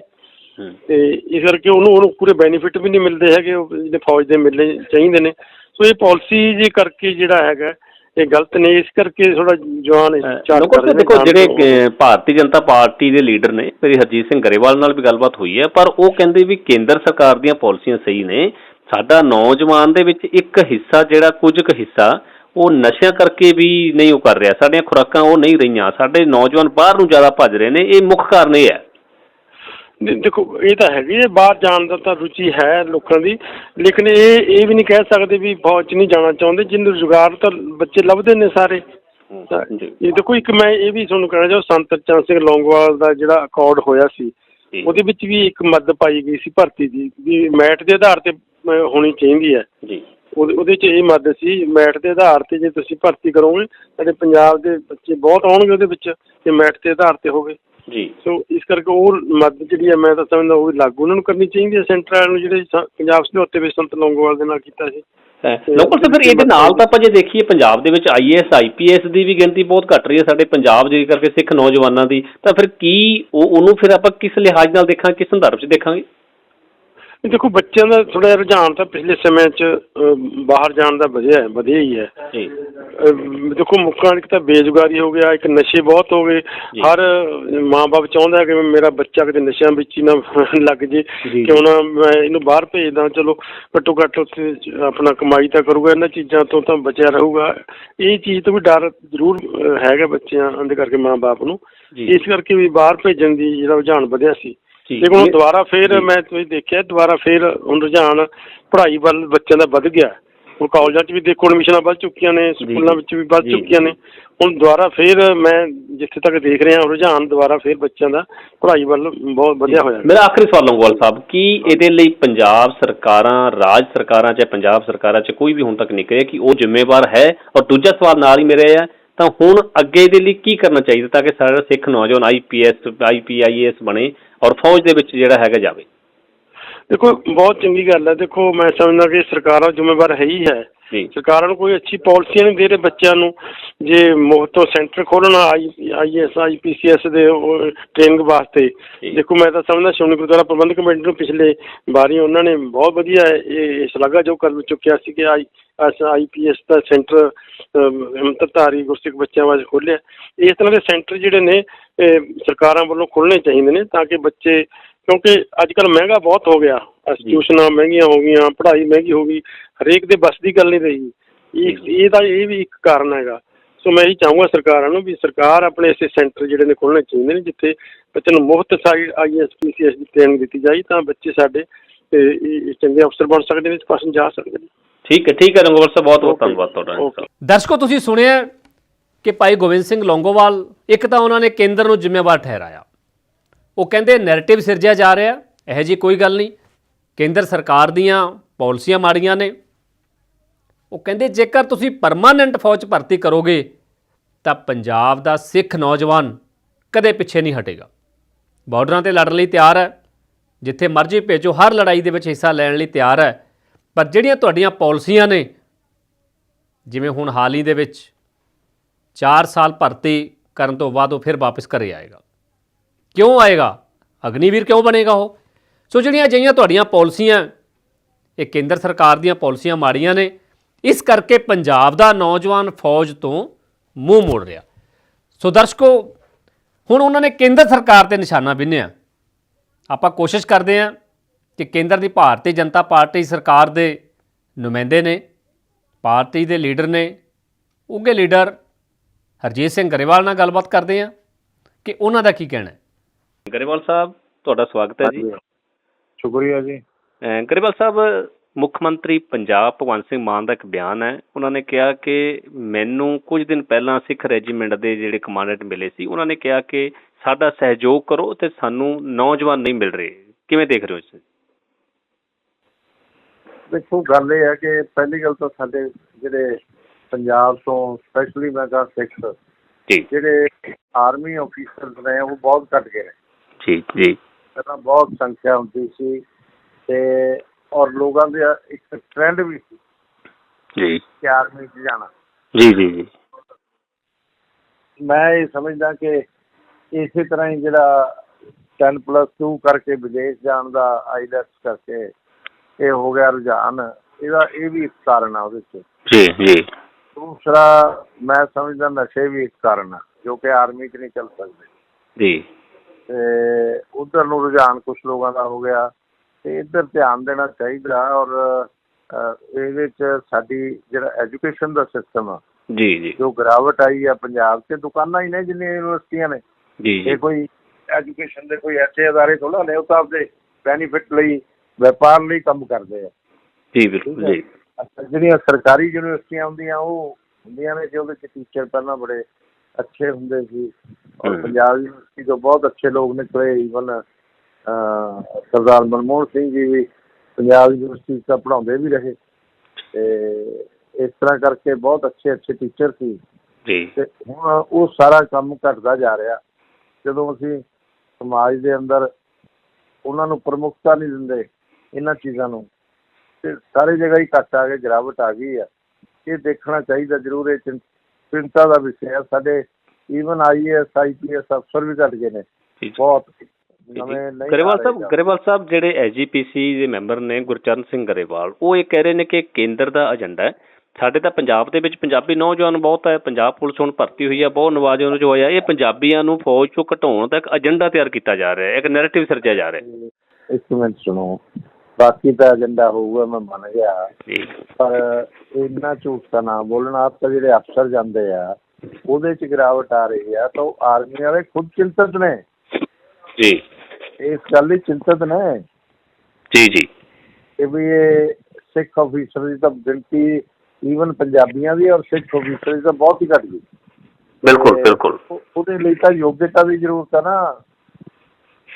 ਹੂੰ। ਤੇ ਇਸ ਕਰਕੇ ਉਹਨੂੰ ਉਹਨੂੰ ਪੂਰੇ ਬੈਨੀਫਿਟ ਵੀ ਨਹੀਂ ਮਿਲਦੇ ਹੈਗੇ ਉਹ ਜਿਹੜੇ ਫੌਜ ਦੇ ਮਿਲਣੇ ਚਾਹੀਦੇ ਨੇ। ਸੋ ਇਹ ਪਾਲਿਸੀ ਜੇ ਕਰਕੇ ਜਿਹੜਾ ਹੈਗਾ ਇਹ ਗਲਤ ਨੇ ਇਸ ਕਰਕੇ ਥੋੜਾ ਜਵਾਨ ਚਾਰ ਲੋਕੋ ਦੇਖੋ ਜਿਹੜੇ ਭਾਰਤੀ ਜਨਤਾ ਪਾਰਟੀ ਦੇ ਲੀਡਰ ਨੇ ਮੇਰੀ ਹਰਜੀਤ ਸਿੰਘ ਗਰੇਵਾਲ ਨਾਲ ਵੀ ਗੱਲਬਾਤ ਹੋਈ ਹੈ ਪਰ ਉਹ ਕਹਿੰਦੇ ਵੀ ਕੇਂਦਰ ਸਰਕਾਰ ਦੀਆਂ ਪਾਲਿਸੀਆਂ ਸਹੀ ਨੇ। ਸਾਡਾ ਨੌਜਵਾਨ ਦੇ ਵਿੱਚ ਇੱਕ ਹਿੱਸਾ ਜਿਹੜਾ ਕੁਝ ਕੁ ਹਿੱਸਾ ਉਹ ਨਸ਼ਿਆਂ ਕਰਕੇ ਵੀ ਨਹੀਂ ਉਹ ਕਰ ਰਿਹਾ। ਸਾਡੀਆਂ ਖੁਰਾਕਾਂ ਉਹ ਨਹੀਂ ਰਹੀਆਂ। ਸਾਡੇ ਨੌਜਵਾਨ ਬਾਹਰ ਨੂੰ ਜ਼ਿਆਦਾ ਭੱਜ ਰਹੇ ਨੇ। ਇਹ ਮੁੱਖ ਕਾਰਨ ਇਹ ਹੈ। ਦੇਖੋ ਇਹ ਤਾਂ ਹੈਗੀ ਹੈ। ਬਾਹਰ ਜਾਣ ਦਾ ਤਾਂ ਰੁਚੀ ਹੈ ਲੋਕਾਂ ਦੀ। ਲੇਕਿਨ ਇਹ ਇਹ ਵੀ ਨਹੀਂ ਕਹਿ ਸਕਦੇ ਵੀ ਫੌਜ 'ਚ ਨਹੀਂ ਜਾਣਾ ਚਾਹੁੰਦੇ। ਜਿੰਨੂੰ ਰੁਜ਼ਗਾਰ ਤਾਂ ਬੱਚੇ ਲੱਭਦੇ ਨੇ ਸਾਰੇ। ਇਹ ਦੇਖੋ ਇੱਕ ਮੈਂ ਇਹ ਵੀ ਤੁਹਾਨੂੰ ਕਹਿਣਾ ਚਾਹਾਂ ਸੰਤ ਚੰਦ ਸਿੰਘ ਲੌਂਗੋਵਾਲ ਦਾ ਜਿਹੜਾ ਅਕੋਰਡ ਹੋਇਆ ਸੀ ਉਹਦੇ ਵਿੱਚ ਵੀ ਇੱਕ ਮੱਦ ਪਾਈ ਗਈ ਸੀ ਭਰਤੀ ਦੀ। ਵੀ ਮੈਟ ਦੇ ਆਧਾਰ ਤੇ ਹੋਣੀ ਚਾਹੀਦੀ ਹੈ। ਜੀ। ਉਹਦੇ ਉਹਦੇ 'ਚ ਇਹ ਮੱਦ ਸੀ ਮੈਟ ਦੇ ਆਧਾਰ ਤੇ ਜੇ ਤੁਸੀਂ ਭਰਤੀ ਕਰੋਗੇ ਸਾਡੇ ਪੰਜਾਬ ਦੇ ਬੱਚੇ ਬਹੁਤ ਆਉਣਗੇ ਉਹਦੇ ਵਿੱਚ ਤੇ ਮੈਟ ਦੇ ਆਧਾਰ ਤੇ ਹੋਵੇ। ਜੀ। ਸੋ ਇਸ ਕਰਕੇ ਉਹ ਮਦਦ ਜਿਹੜੀ ਹੈ ਮੈਂ ਤਾਂ ਸਮਝਦਾ ਉਹ ਲਾਗੂ ਉਹਨਾਂ ਨੂੰ ਕਰਨੀ ਚਾਹੀਦੀ ਹੈ। ਸੈਂਟਰ ਨੂੰ ਜਿਹੜੇ ਸ- ਪੰਜਾਬ ਸਮਝੌਤੇ ਵਿੱਚ ਸੰਤ ਲੌਂਗੋਵਾਲ ਦੇ ਨਾਲ ਕੀਤਾ ਸੀ। ਲੋਕਲ ਤੇ ਫਿਰ ਇਹਦੇ ਨਾਲ ਤਾਂ ਆਪਾਂ ਜੇ ਦੇਖੀਏ ਪੰਜਾਬ ਦੇ ਵਿੱਚ ਆਈਏਐਸ ਆਈਪੀਐਸ ਦੀ ਵੀ ਗਿਣਤੀ ਬਹੁਤ ਘਟ ਰਹੀ ਹੈ ਸਾਡੇ ਪੰਜਾਬ ਦੇ ਕਰਕੇ ਸਿੱਖ ਨੌਜਵਾਨਾਂ ਦੀ। ਤਾਂ ਫਿਰ ਕੀ ਉਹ ਉਹਨੂੰ ਫਿਰ ਆਪਾਂ ਕਿਸ ਲਿਹਾਜ਼ ਨਾਲ ਦੇਖਾਂ ਕਿਸ ਸੰਦਰਭ 'ਚ ਦੇਖਾਂਗੇ? ਦੇਖੋ ਬੱਚਿਆਂ ਦਾ ਥੋੜਾ ਜਿਹਾ ਰੁਝਾਨ ਤਾਂ ਪਿਛਲੇ ਸਮੇਂ 'ਚ ਬਾਹਰ ਜਾਣ ਦਾ ਵਧਿਆ ਹੈ ਵਧਿਆ ਹੀ ਹੈ ਜੀ ਦੇਖੋ ਮੁੱਖਾਂ ਇੱਕ ਤਾਂ ਬੇਰੁਜ਼ਗਾਰੀ ਹੋ ਗਿਆ ਇੱਕ ਨਸ਼ੇ ਬਹੁਤ ਹੋ ਗਏ। ਹਰ ਮਾਂ-ਬਾਪ ਚਾਹੁੰਦਾ ਕਿ ਮੇਰਾ ਬੱਚਾ ਕਿਤੇ ਨਸ਼ਿਆਂ ਵਿੱਚ ਹੀ ਨਾ ਲੱਗ ਜੇ। ਕਿਉਂ ਨਾ ਮੈਂ ਇਹਨੂੰ ਬਾਹਰ ਭੇਜਦਾ ਚਲੋ ਘੱਟੋ ਘੱਟ ਉੱਥੇ ਆਪਣਾ ਕਮਾਈ ਤਾਂ ਕਰੂਗਾ ਇਹਨਾਂ ਚੀਜ਼ਾਂ ਤੋਂ ਤਾਂ ਬਚਿਆ ਰਹੂਗਾ ਇਹ ਚੀਜ਼ ਤੋਂ ਵੀ ਡਰ ਜ਼ਰੂਰ ਹੈਗਾ ਬੱਚਿਆਂ ਦੇ ਕਰਕੇ ਮਾਂ-ਬਾਪ ਨੂੰ। ਇਸ ਕਰਕੇ ਵੀ ਬਾਹਰ ਭੇਜਣ ਦੀ ਜਿਹੜਾ ਰੁਝਾਨ ਵਧਿਆ ਸੀ। ਲੇਕਿਨ ਹੁਣ ਦੁਬਾਰਾ ਜੀ। ਫੇਰ ਮੈਂ ਤੁਸੀਂ ਦੇਖਿਆ ਦੁਬਾਰਾ ਫੇਰ ਹੁਣ ਰੁਝਾਨ ਪੜ੍ਹਾਈ ਵੱਲ ਬੱਚਿਆਂ ਦਾ ਵੱਧ ਗਿਆ। ਹੁਣ ਕਾਲਜਾਂ 'ਚ ਵੀ ਦੇਖੋ ਐਡਮਿਸ਼ਨਾਂ ਵੱਧ ਚੁੱਕੀਆਂ ਨੇ ਸਕੂਲਾਂ ਵਿੱਚ ਵੀ ਵੱਧ ਜੀ, ਚੁੱਕੀਆਂ ਜੀ। ਨੇ। ਹੁਣ ਦੁਬਾਰਾ ਫੇਰ ਮੈਂ ਜਿੱਥੇ ਤੱਕ ਦੇਖ ਰਿਹਾ ਰੁਝਾਨ ਦੁਬਾਰਾ ਫੇਰ ਬੱਚਿਆਂ ਦਾ ਪੜ੍ਹਾਈ ਵੱਲ ਬਹੁਤ ਵਧਿਆ ਹੋਇਆ। ਮੇਰਾ ਆਖਰੀ ਸਵਾਲ ਲੰਗੋਵਾਲ ਸਾਹਿਬ ਕੀ ਇਹਦੇ ਲਈ ਪੰਜਾਬ ਸਰਕਾਰਾਂ ਰਾਜ ਸਰਕਾਰਾਂ ਚਾਹੇ ਪੰਜਾਬ ਸਰਕਾਰਾਂ ਚ ਕੋਈ ਵੀ ਹੁਣ ਤੱਕ ਨਿਕਲਿਆ ਕਿ ਉਹ ਜ਼ਿੰਮੇਵਾਰ ਹੈ? ਔਰ ਦੂਜਾ ਸਵਾਲ ਨਾਲ ਹੀ ਮੇਰੇ ਆ ਤਾਂ ਹੁਣ ਅੱਗੇ ਦੇ ਲਈ ਕੀ ਕਰਨਾ ਚਾਹੀਦਾ ਤਾਂ ਕਿ ਸਾਡਾ ਸਿੱਖ ਨੌਜਵਾਨ ਆਈਪੀਐਸ ਆਈਪੀਆਈਐਸ ਬਣੇ ਔਰ ਫੌਜ ਦੇ ਵਿੱਚ ਜਿਹੜਾ ਹੈਗਾ ਜਾਵੇ। ਦੇਖੋ, ਬਹੁਤ ਚੰਗੀ ਗੱਲ ਹੈ। ਦੇਖੋ, ਮੈਂ ਸਮਝਦਾ ਕਿ ਸਰਕਾਰਾਂ ਜ਼ਿੰਮੇਵਾਰ ਹੈ ਹੀ ਹੈ। ਸਰਕਾਰਾਂ ਨੂੰ ਕੋਈ ਅੱਛੀ ਪਾਲਿਸੀਆਂ ਨਹੀਂ ਦੇ ਰਹੇ ਬੱਚਿਆਂ ਨੂੰ। ਜੇ ਮੁਫਤ ਤੋਂ ਸੈਂਟਰ ਖੋਲ੍ਹਣਾ ਆਈ ਆਈਐਸ ਆਈਪੀਸੀਐਸ ਦੇ ਟ੍ਰੇਨਿੰਗ ਵਾਸਤੇ। ਦੇਖੋ ਮੈਂ ਤਾਂ ਸਮਝਦਾ ਸ਼੍ਰੋਮਣੀ ਗੁਰਦੁਆਰਾ ਪ੍ਰਬੰਧਕ ਕਮੇਟੀ ਨੂੰ ਪਿਛਲੇ ਵਾਰੀ ਉਹਨਾਂ ਨੇ ਬਹੁਤ ਵਧੀਆ ਇਹ ਸ਼ਲਾਘਾ ਜੋ ਕਰ ਚੁੱਕਿਆ ਸੀ ਕਿ ਆਈ ਆਈਪੀਐਸ ਦਾ ਸੈਂਟਰ ਅੰਮ੍ਰਿਤਧਾਰੀ ਗੁਰਸਿੱਖ ਬੱਚਿਆਂ ਵਾਸਤੇ ਖੋਲ੍ਹਿਆ। ਇਸ ਤਰ੍ਹਾਂ ਦੇ ਸੈਂਟਰ ਜਿਹੜੇ ਨੇ ਸਰਕਾਰਾਂ ਵੱਲੋਂ ਖੋਲ੍ਹਣੇ ਚਾਹੀਦੇ ਨੇ ਤਾਂ ਕਿ ਬੱਚੇ ਕਿਉਂਕਿ ਅੱਜ ਕੱਲ੍ਹ ਮਹਿੰਗਾ ਬਹੁਤ ਹੋ ਗਿਆ। ਇੰਸਟੀਟਿਊਸ਼ਨਾਂ ਮਹਿੰਗੀਆਂ ਹੋ ਗਈਆਂ ਪੜ੍ਹਾਈ ਮਹਿੰਗੀ ਹੋ ਗਈ ਹਰੇਕ ਦੇ ਬਸ ਦੀ ਗੱਲ ਨਹੀਂ ਰਹੀ। ਇਹ ਇਹਦਾ ਇਹ ਵੀ ਇੱਕ ਕਾਰਨ ਹੈਗਾ। ਸੋ ਮੈਂ ਇਹੀ ਚਾਹੂੰਗਾ ਸਰਕਾਰਾਂ ਨੂੰ ਵੀ ਸਰਕਾਰ ਆਪਣੇ ਐਸੇ ਸੈਂਟਰ ਜਿਹੜੇ ਨੇ ਖੋਲ੍ਹਣੇ ਚਾਹੀਦੇ ਨੇ ਜਿੱਥੇ ਬੱਚੇ ਨੂੰ ਮੁਫਤ ਸਾਈਡ ਆਈਐਸਪੀਸੀਐਸ ਦੀ ਟ੍ਰੇਨਿੰਗ ਦਿੱਤੀ ਜਾਏ ਤਾਂ ਬੱਚੇ ਸਾਡੇ ਤੇ ਇਹ ਚੰਗੇ ਅਫਸਰ ਬਣ ਸਕਦੇ ਨੇ ਇਸ ਪਾਸੇ ਜਾ ਸਕਦੇ ਨੇ। ਠੀਕ ਹੈ ਠੀਕ ਹੈ ਰੰਗੋਵਾਲ ਸਾਹਿਬ ਬਹੁਤ ਬਹੁਤ. ਧੰਨਵਾਦ ਤੁਹਾਡਾ. ਦਰਸ਼ਕੋ ਤੁਸੀਂ ਸੁਣਿਆ ਕਿ ਭਾਈ ਗੋਬਿੰਦ ਸਿੰਘ ਲੌਂਗੋਵਾਲ ਇੱਕ ਤਾਂ ਉਹਨਾਂ ਨੇ ਕੇਂਦਰ ਨੂੰ ਜ਼ਿੰਮੇਵਾਰ ਠਹਿਰਾਇਆ। ਉਹ ਕਹਿੰਦੇ ਨੈਰੇਟਿਵ ਸਿਰਜਿਆ ਜਾ ਰਿਹਾ, ਇਹੋ ਜੀ ਕੋਈ ਗੱਲ ਨਹੀਂ। ਕੇਂਦਰ ਸਰਕਾਰ ਦੀਆਂ ਪਾਲਿਸੀਆਂ ਮਾੜੀਆਂ ਨੇ। ਉਹ ਕਹਿੰਦੇ ਜੇਕਰ ਤੁਸੀਂ ਪਰਮਾਨੈਂਟ ਫੌਜ 'ਚ ਭਰਤੀ ਕਰੋਗੇ, ਤਾਂ ਪੰਜਾਬ ਦਾ ਸਿੱਖ ਨੌਜਵਾਨ ਕਦੇ ਪਿੱਛੇ ਨਹੀਂ ਹਟੇਗਾ। ਬਾਰਡਰਾਂ ਤੇ ਲੜਨ ਲਈ ਤਿਆਰ ਹੈ, ਜਿੱਥੇ ਮਰਜ਼ੀ ਭੇਜੋ, ਹਰ ਲੜਾਈ ਦੇ ਵਿੱਚ ਹਿੱਸਾ ਲੈਣ ਲਈ ਤਿਆਰ ਹੈ। ਪਰ ਜਿਹੜੀਆਂ ਤੁਹਾਡੀਆਂ ਪਾਲਿਸੀਆਂ ਨੇ, ਜਿਵੇਂ ਹੁਣ ਹਾਲ ਹੀ ਦੇ ਵਿੱਚ 4 ਸਾਲ ਭਰਤੀ ਕਰਨ ਤੋਂ ਬਾਅਦ ਉਹ ਫਿਰ ਵਾਪਸ ਘਰੇ ਆਏਗਾ। ਕਿਉਂ ਆਏਗਾ? ਅਗਨੀਵੀਰ ਕਿਉਂ ਬਣੇਗਾ ਉਹ? ਸੋ ਜਿਹੜੀਆਂ ਅਜਿਹੀਆਂ ਤੁਹਾਡੀਆਂ ਪਾਲਿਸੀਆਂ, ਇਹ ਕੇਂਦਰ ਸਰਕਾਰ ਦੀਆਂ ਪਾਲਿਸੀਆਂ ਮਾੜੀਆਂ ਨੇ, ਇਸ ਕਰਕੇ ਪੰਜਾਬ ਦਾ ਨੌਜਵਾਨ ਫੌਜ ਤੋਂ ਮੂੰਹ ਮੋੜ ਰਿਹਾ। ਸੋ ਦਰਸ਼ਕੋ, ਹੁਣ ਉਹਨਾਂ ਨੇ ਕੇਂਦਰ ਸਰਕਾਰ ਤੇ ਨਿਸ਼ਾਨਾ ਬਿੰਨਿਆ ਆਪਾਂ ਕੋਸ਼ਿਸ਼ ਕਰਦੇ ਹਾਂ ਕਿ ਕੇਂਦਰ ਦੀ ਭਾਰਤੀ ਜਨਤਾ ਪਾਰਟੀ ਸਰਕਾਰ ਦੇ ਨੁਮਾਇੰਦੇ ਨੇ, ਪਾਰਟੀ ਦੇ ਲੀਡਰ ਨੇ ਉੱਘੇ ਲੀਡਰ ਹਰਜੀਤ ਸਿੰਘ ਗਰੇਵਾਲ ਨਾਲ ਗੱਲਬਾਤ ਕਰਦੇ ਹਾਂ ਕਿ ਉਹਨਾਂ ਦਾ ਕੀ ਕਹਿਣਾ ਹੈ। ਗਰੇਵਾਲ ਸਾਹਿਬ ਤੁਹਾਡਾ ਸਵਾਗਤ ਹੈ ਜੀ। ਸ਼ੁਕਰੀਆ ਜੀ। ਗਰੇਵਾਲ ਸਾਹਿਬ ਮੁੱਖ ਮੰਤਰੀ ਪੰਜਾਬ ਭਗਵੰਤ ਸਿੰਘ ਮਾਨ ਦਾ ਇੱਕ ਬਿਆਨ ਹੈ। ਉਹਨਾਂ ਨੇ ਕਿਹਾ ਕਿ ਮੈਨੂੰ ਕੁਝ ਦਿਨ ਪਹਿਲਾਂ ਸਿੱਖ ਰੈਜੀਮੈਂਟ ਦੇ ਜਿਹੜੇ ਕਮਾਂਡੈਂਟ ਮਿਲੇ ਸੀ ਉਹਨਾਂ ਨੇ ਕਿਹਾ ਕਿ ਸਾਡਾ ਸਹਿਯੋਗ ਕਰੋ ਤੇ ਸਾਨੂੰ ਨੌਜਵਾਨ ਨਹੀਂ ਮਿਲ ਰਹੇ। ਕਿਵੇਂ ਦੇਖ ਰਹੇ ਹੋ ਇਸ ਦੇਖੋ ਗੱਲ ਇਹ ਹੈ ਕਿ ਪਹਿਲੀ ਗੱਲ ਤਾਂ ਸਾਡੇ ਜਿਹੜੇ ਪੰਜਾਬ ਤੋਂ ਸਪੈਸ਼ਲੀ ਮੈਂ ਕਹਾਂ ਸਿੱਖ ਜੀ। ਜਿਹੜੇ ਆਰਮੀ ਆਫੀਸਰਸ ਨੇ ਉਹ ਬਹੁਤ ਘਟ ਗਏ ਨੇ। ਜੀ ਜੀ। ਪਹਿਲਾਂ ਬਹੁਤ ਸੰਖਿਆ ਹੁੰਦੀ ਸੀ ਤੇ ਔਰ ਲੋਕਾਂ ਦੇ ਇੱਕ ਟ੍ਰੈਂਡ ਵੀ ਸੀ ਜੀ। ਕਿ ਆਰਮੀ 'ਚ ਜਾਣਾ। ਜੀ ਜੀ ਜੀ। ਮੈਂ ਇਹ ਸਮਝਦਾ ਕਿ ਇਸੇ ਤਰ੍ਹਾਂ ਹੀ ਜਿਹੜਾ 10+2 ਕਰਕੇ ਵਿਦੇਸ਼ ਜਾਣ ਦਾ ਆਈਲੈਟਸ ਕਰਕੇ ਇਹ ਹੋ ਗਿਆ ਰੁਝਾਨ ਇਹਦਾ ਇਹ ਵੀ ਇੱਕ ਕਾਰਨ ਆ ਉਹਦੇ 'ਚ। ਜੀ ਜੀ। ਦੂਸਰਾ ਮੈਂ ਸਮਝਦਾ ਨਸ਼ੇ ਵੀ ਇੱਕ ਕਾਰਨ ਆ ਜੋ ਕਿ ਆਰਮੀ 'ਚ ਨਹੀਂ ਚੱਲ ਸਕਦੇ। ਜੀ। ਤੇ ਉਧਰ ਨੂੰ ਰੁਝਾਨ ਕੁਝ ਲੋਕਾਂ ਦਾ ਹੋ ਗਿਆ ਤੇ ਇੱਧਰ ਧਿਆਨ ਦੇਣਾ ਚਾਹੀਦਾ ਔਰ ਇਹਦੇ 'ਚ ਸਾਡੀ ਜਿਹੜਾ ਐਜੂਕੇਸ਼ਨ ਦਾ ਸਿਸਟਮ ਆ ਜੀ ਜੀ। ਜੋ ਗਿਰਾਵਟ ਆਈ ਆ ਪੰਜਾਬ 'ਚ ਦੁਕਾਨਾਂ ਹੀ ਨੇ ਜਿੰਨੀਆਂ ਯੂਨੀਵਰਸਿਟੀਆਂ ਨੇ। ਜੀ ਇਹ ਕੋਈ ਐਜੂਕੇਸ਼ਨ ਦੇ ਕੋਈ ਐਸੇ ਅਦਾਰੇ ਥੋੜਾ ਨੇ ਉਹ ਤਾਂ ਆਪਦੇ ਬੈਨੀਫਿਟ ਲਈ ਵਪਾਰ ਲਈ ਕੰਮ ਕਰਦੇ ਆ। ਜੀ ਬਿਲਕੁਲ ਜੀ। ਜਿਹੜੀਆਂ ਸਰਕਾਰੀ ਯੂਨੀਵਰਸਿਟੀਆਂ ਹੁੰਦੀਆਂ ਉਹ ਹੁੰਦੀਆਂ ਨੇ ਜਿਹਦੇ ਚ ਟੀਚਰ ਪਹਿਲਾਂ ਬੜੇ ਅੱਛੇ ਹੁੰਦੇ ਸੀ। ਔਰ ਹਮ। ਪੰਜਾਬ ਯੂਨੀਵਰਸਿਟੀ ਤੋਂ ਬਹੁਤ ਅੱਛੇ ਲੋਕ ਨਿਕਲੇ ਈਵਨ ਸਰਦਾਰ ਮਨਮੋਹਨ ਸਿੰਘ ਜੀ ਵੀ ਪੰਜਾਬ ਯੂਨੀਵਰਸਿਟੀ 'ਚ ਤਾਂ ਪੜ੍ਹਾਉਂਦੇ ਵੀ ਰਹੇ। ਤੇ ਇਸ ਤਰ੍ਹਾਂ ਕਰਕੇ ਬਹੁਤ ਅੱਛੇ ਅੱਛੇ ਟੀਚਰ ਸੀ। ਜੀ। ਤੇ ਹੁਣ ਉਹ ਸਾਰਾ ਕੰਮ ਘਟਦਾ ਜਾ ਰਿਹਾ। ਜਦੋਂ ਅਸੀਂ ਸਮਾਜ ਦੇ ਅੰਦਰ ਉਹਨਾਂ ਨੂੰ ਪ੍ਰਮੁਖਤਾ ਨਹੀਂ ਦਿੰਦੇ ਇਹਨਾਂ ਚੀਜ਼ਾਂ ਨੂੰ ਤੇ ਸਾਰੀ ਜਗ੍ਹਾ ਹੀ ਘੱਟ ਆ ਗਏ ਗਿਰਾਵਟ ਆ ਗਈ ਆ। ਇਹ ਦੇਖਣਾ ਚਾਹੀਦਾ ਜ਼ਰੂਰ ਇਹ ਚਿੰਤਾ ਦਾ ਵਿਸ਼ਾ ਹੈ ਸਾਡੇ ਈਵਨ ਆਈਏਐਸ ਆਈਪੀਐਸ ਅਫਸਰ ਵੀ ਘਟ ਗਏ ਨੇ। ਬਹੁਤ ਗਰੇਵਾਲ ਸਾਹਿਬ ਗਰੇਵਾਲ ਸਾਹਿਬ ਜਿਹੜੇ ਐਜੀਪੀਸੀ ਦੇ ਮੈਂਬਰ ਨੇ ਗੁਰਚਰਨ ਸਿੰਘ ਗਰੇਵਾਲ ਉਹ ਇਹ ਕਹਿ ਰਹੇ ਨੇ ਕਿ ਕੇਂਦਰ ਦਾ ਏਜੰਡਾ ਹੈ। ਸਾਡੇ ਤਾਂ ਪੰਜਾਬ ਦੇ ਵਿੱਚ ਪੰਜਾਬੀ ਨੌਜਵਾਨ ਬਹੁਤ ਹੈ ਪੰਜਾਬ ਪੁਲਿਸ ਹੁਣ ਭਰਤੀ ਹੋਈ ਹੈ ਬਹੁਤ ਨੌਜਵਾਨ ਜੋ ਹੋਇਆ। ਇਹ ਪੰਜਾਬੀਆਂ ਨੂੰ ਫੌਜ ਚੋਂ ਘਟਾਉਣ ਦਾ ਇੱਕ ਏਜੰਡਾ ਤਿਆਰ ਕੀਤਾ ਜਾ ਰਿਹਾ ਹੈ ਇੱਕ ਨੈਰੇਟਿਵ ਸਿਰਜਿਆ ਜਾ ਰਿਹਾ ਹੈ। ਇੱਕ ਮਿੰਟ ਸੁਣੋ। ਬਾਕੀ ਤਾਂ ਏਜੰਡਾ ਹੋਊਗਾ ਮੈਂ ਮੰਨ ਗਿਆ। ਪਰ ਇੰਨਾ ਝੂਠ ਤਾਂ ਨਾ ਬੋਲਣਾ। ਆਪ ਤਾਂ ਜਿਹੜੇ ਅਫਸਰ ਜਾਂਦੇ ਆ ਉਹਦੇ ਚ ਗਿਰਾਵਟ ਆ ਰਹੀ ਆ ਤਾਂ ਉਹ ਆਰਮੀ ਵਾਲੇ ਖੁਦ ਚਿੰਤਤ ਨੇ। ਜੀ। ਇਸ ਗੱਲ ਦੀ ਚਿੰਤਤ ਨੇ। ਜੀ ਜੀ। ਕਿ ਵੀ ਇਹ ਸਿੱਖ ਅਫੀਸਰ ਦੀ ਤਾਂ ਗਿਣਤੀ ਈਵਨ ਪੰਜਾਬੀਆਂ ਦੀ ਔਰ ਸਿੱਖ ਅਫੀਸਰ ਦੀ ਤਾਂ ਬਹੁਤ ਹੀ ਘੱਟ ਗਈ। ਬਿਲਕੁਲ ਬਿਲਕੁਲ। ਉਹ- ਉਹਦੇ ਲਈ ਤਾਂ ਯੋਗਤਾ ਦੀ ਜ਼ਰੂਰਤ ਹੈ ਨਾ।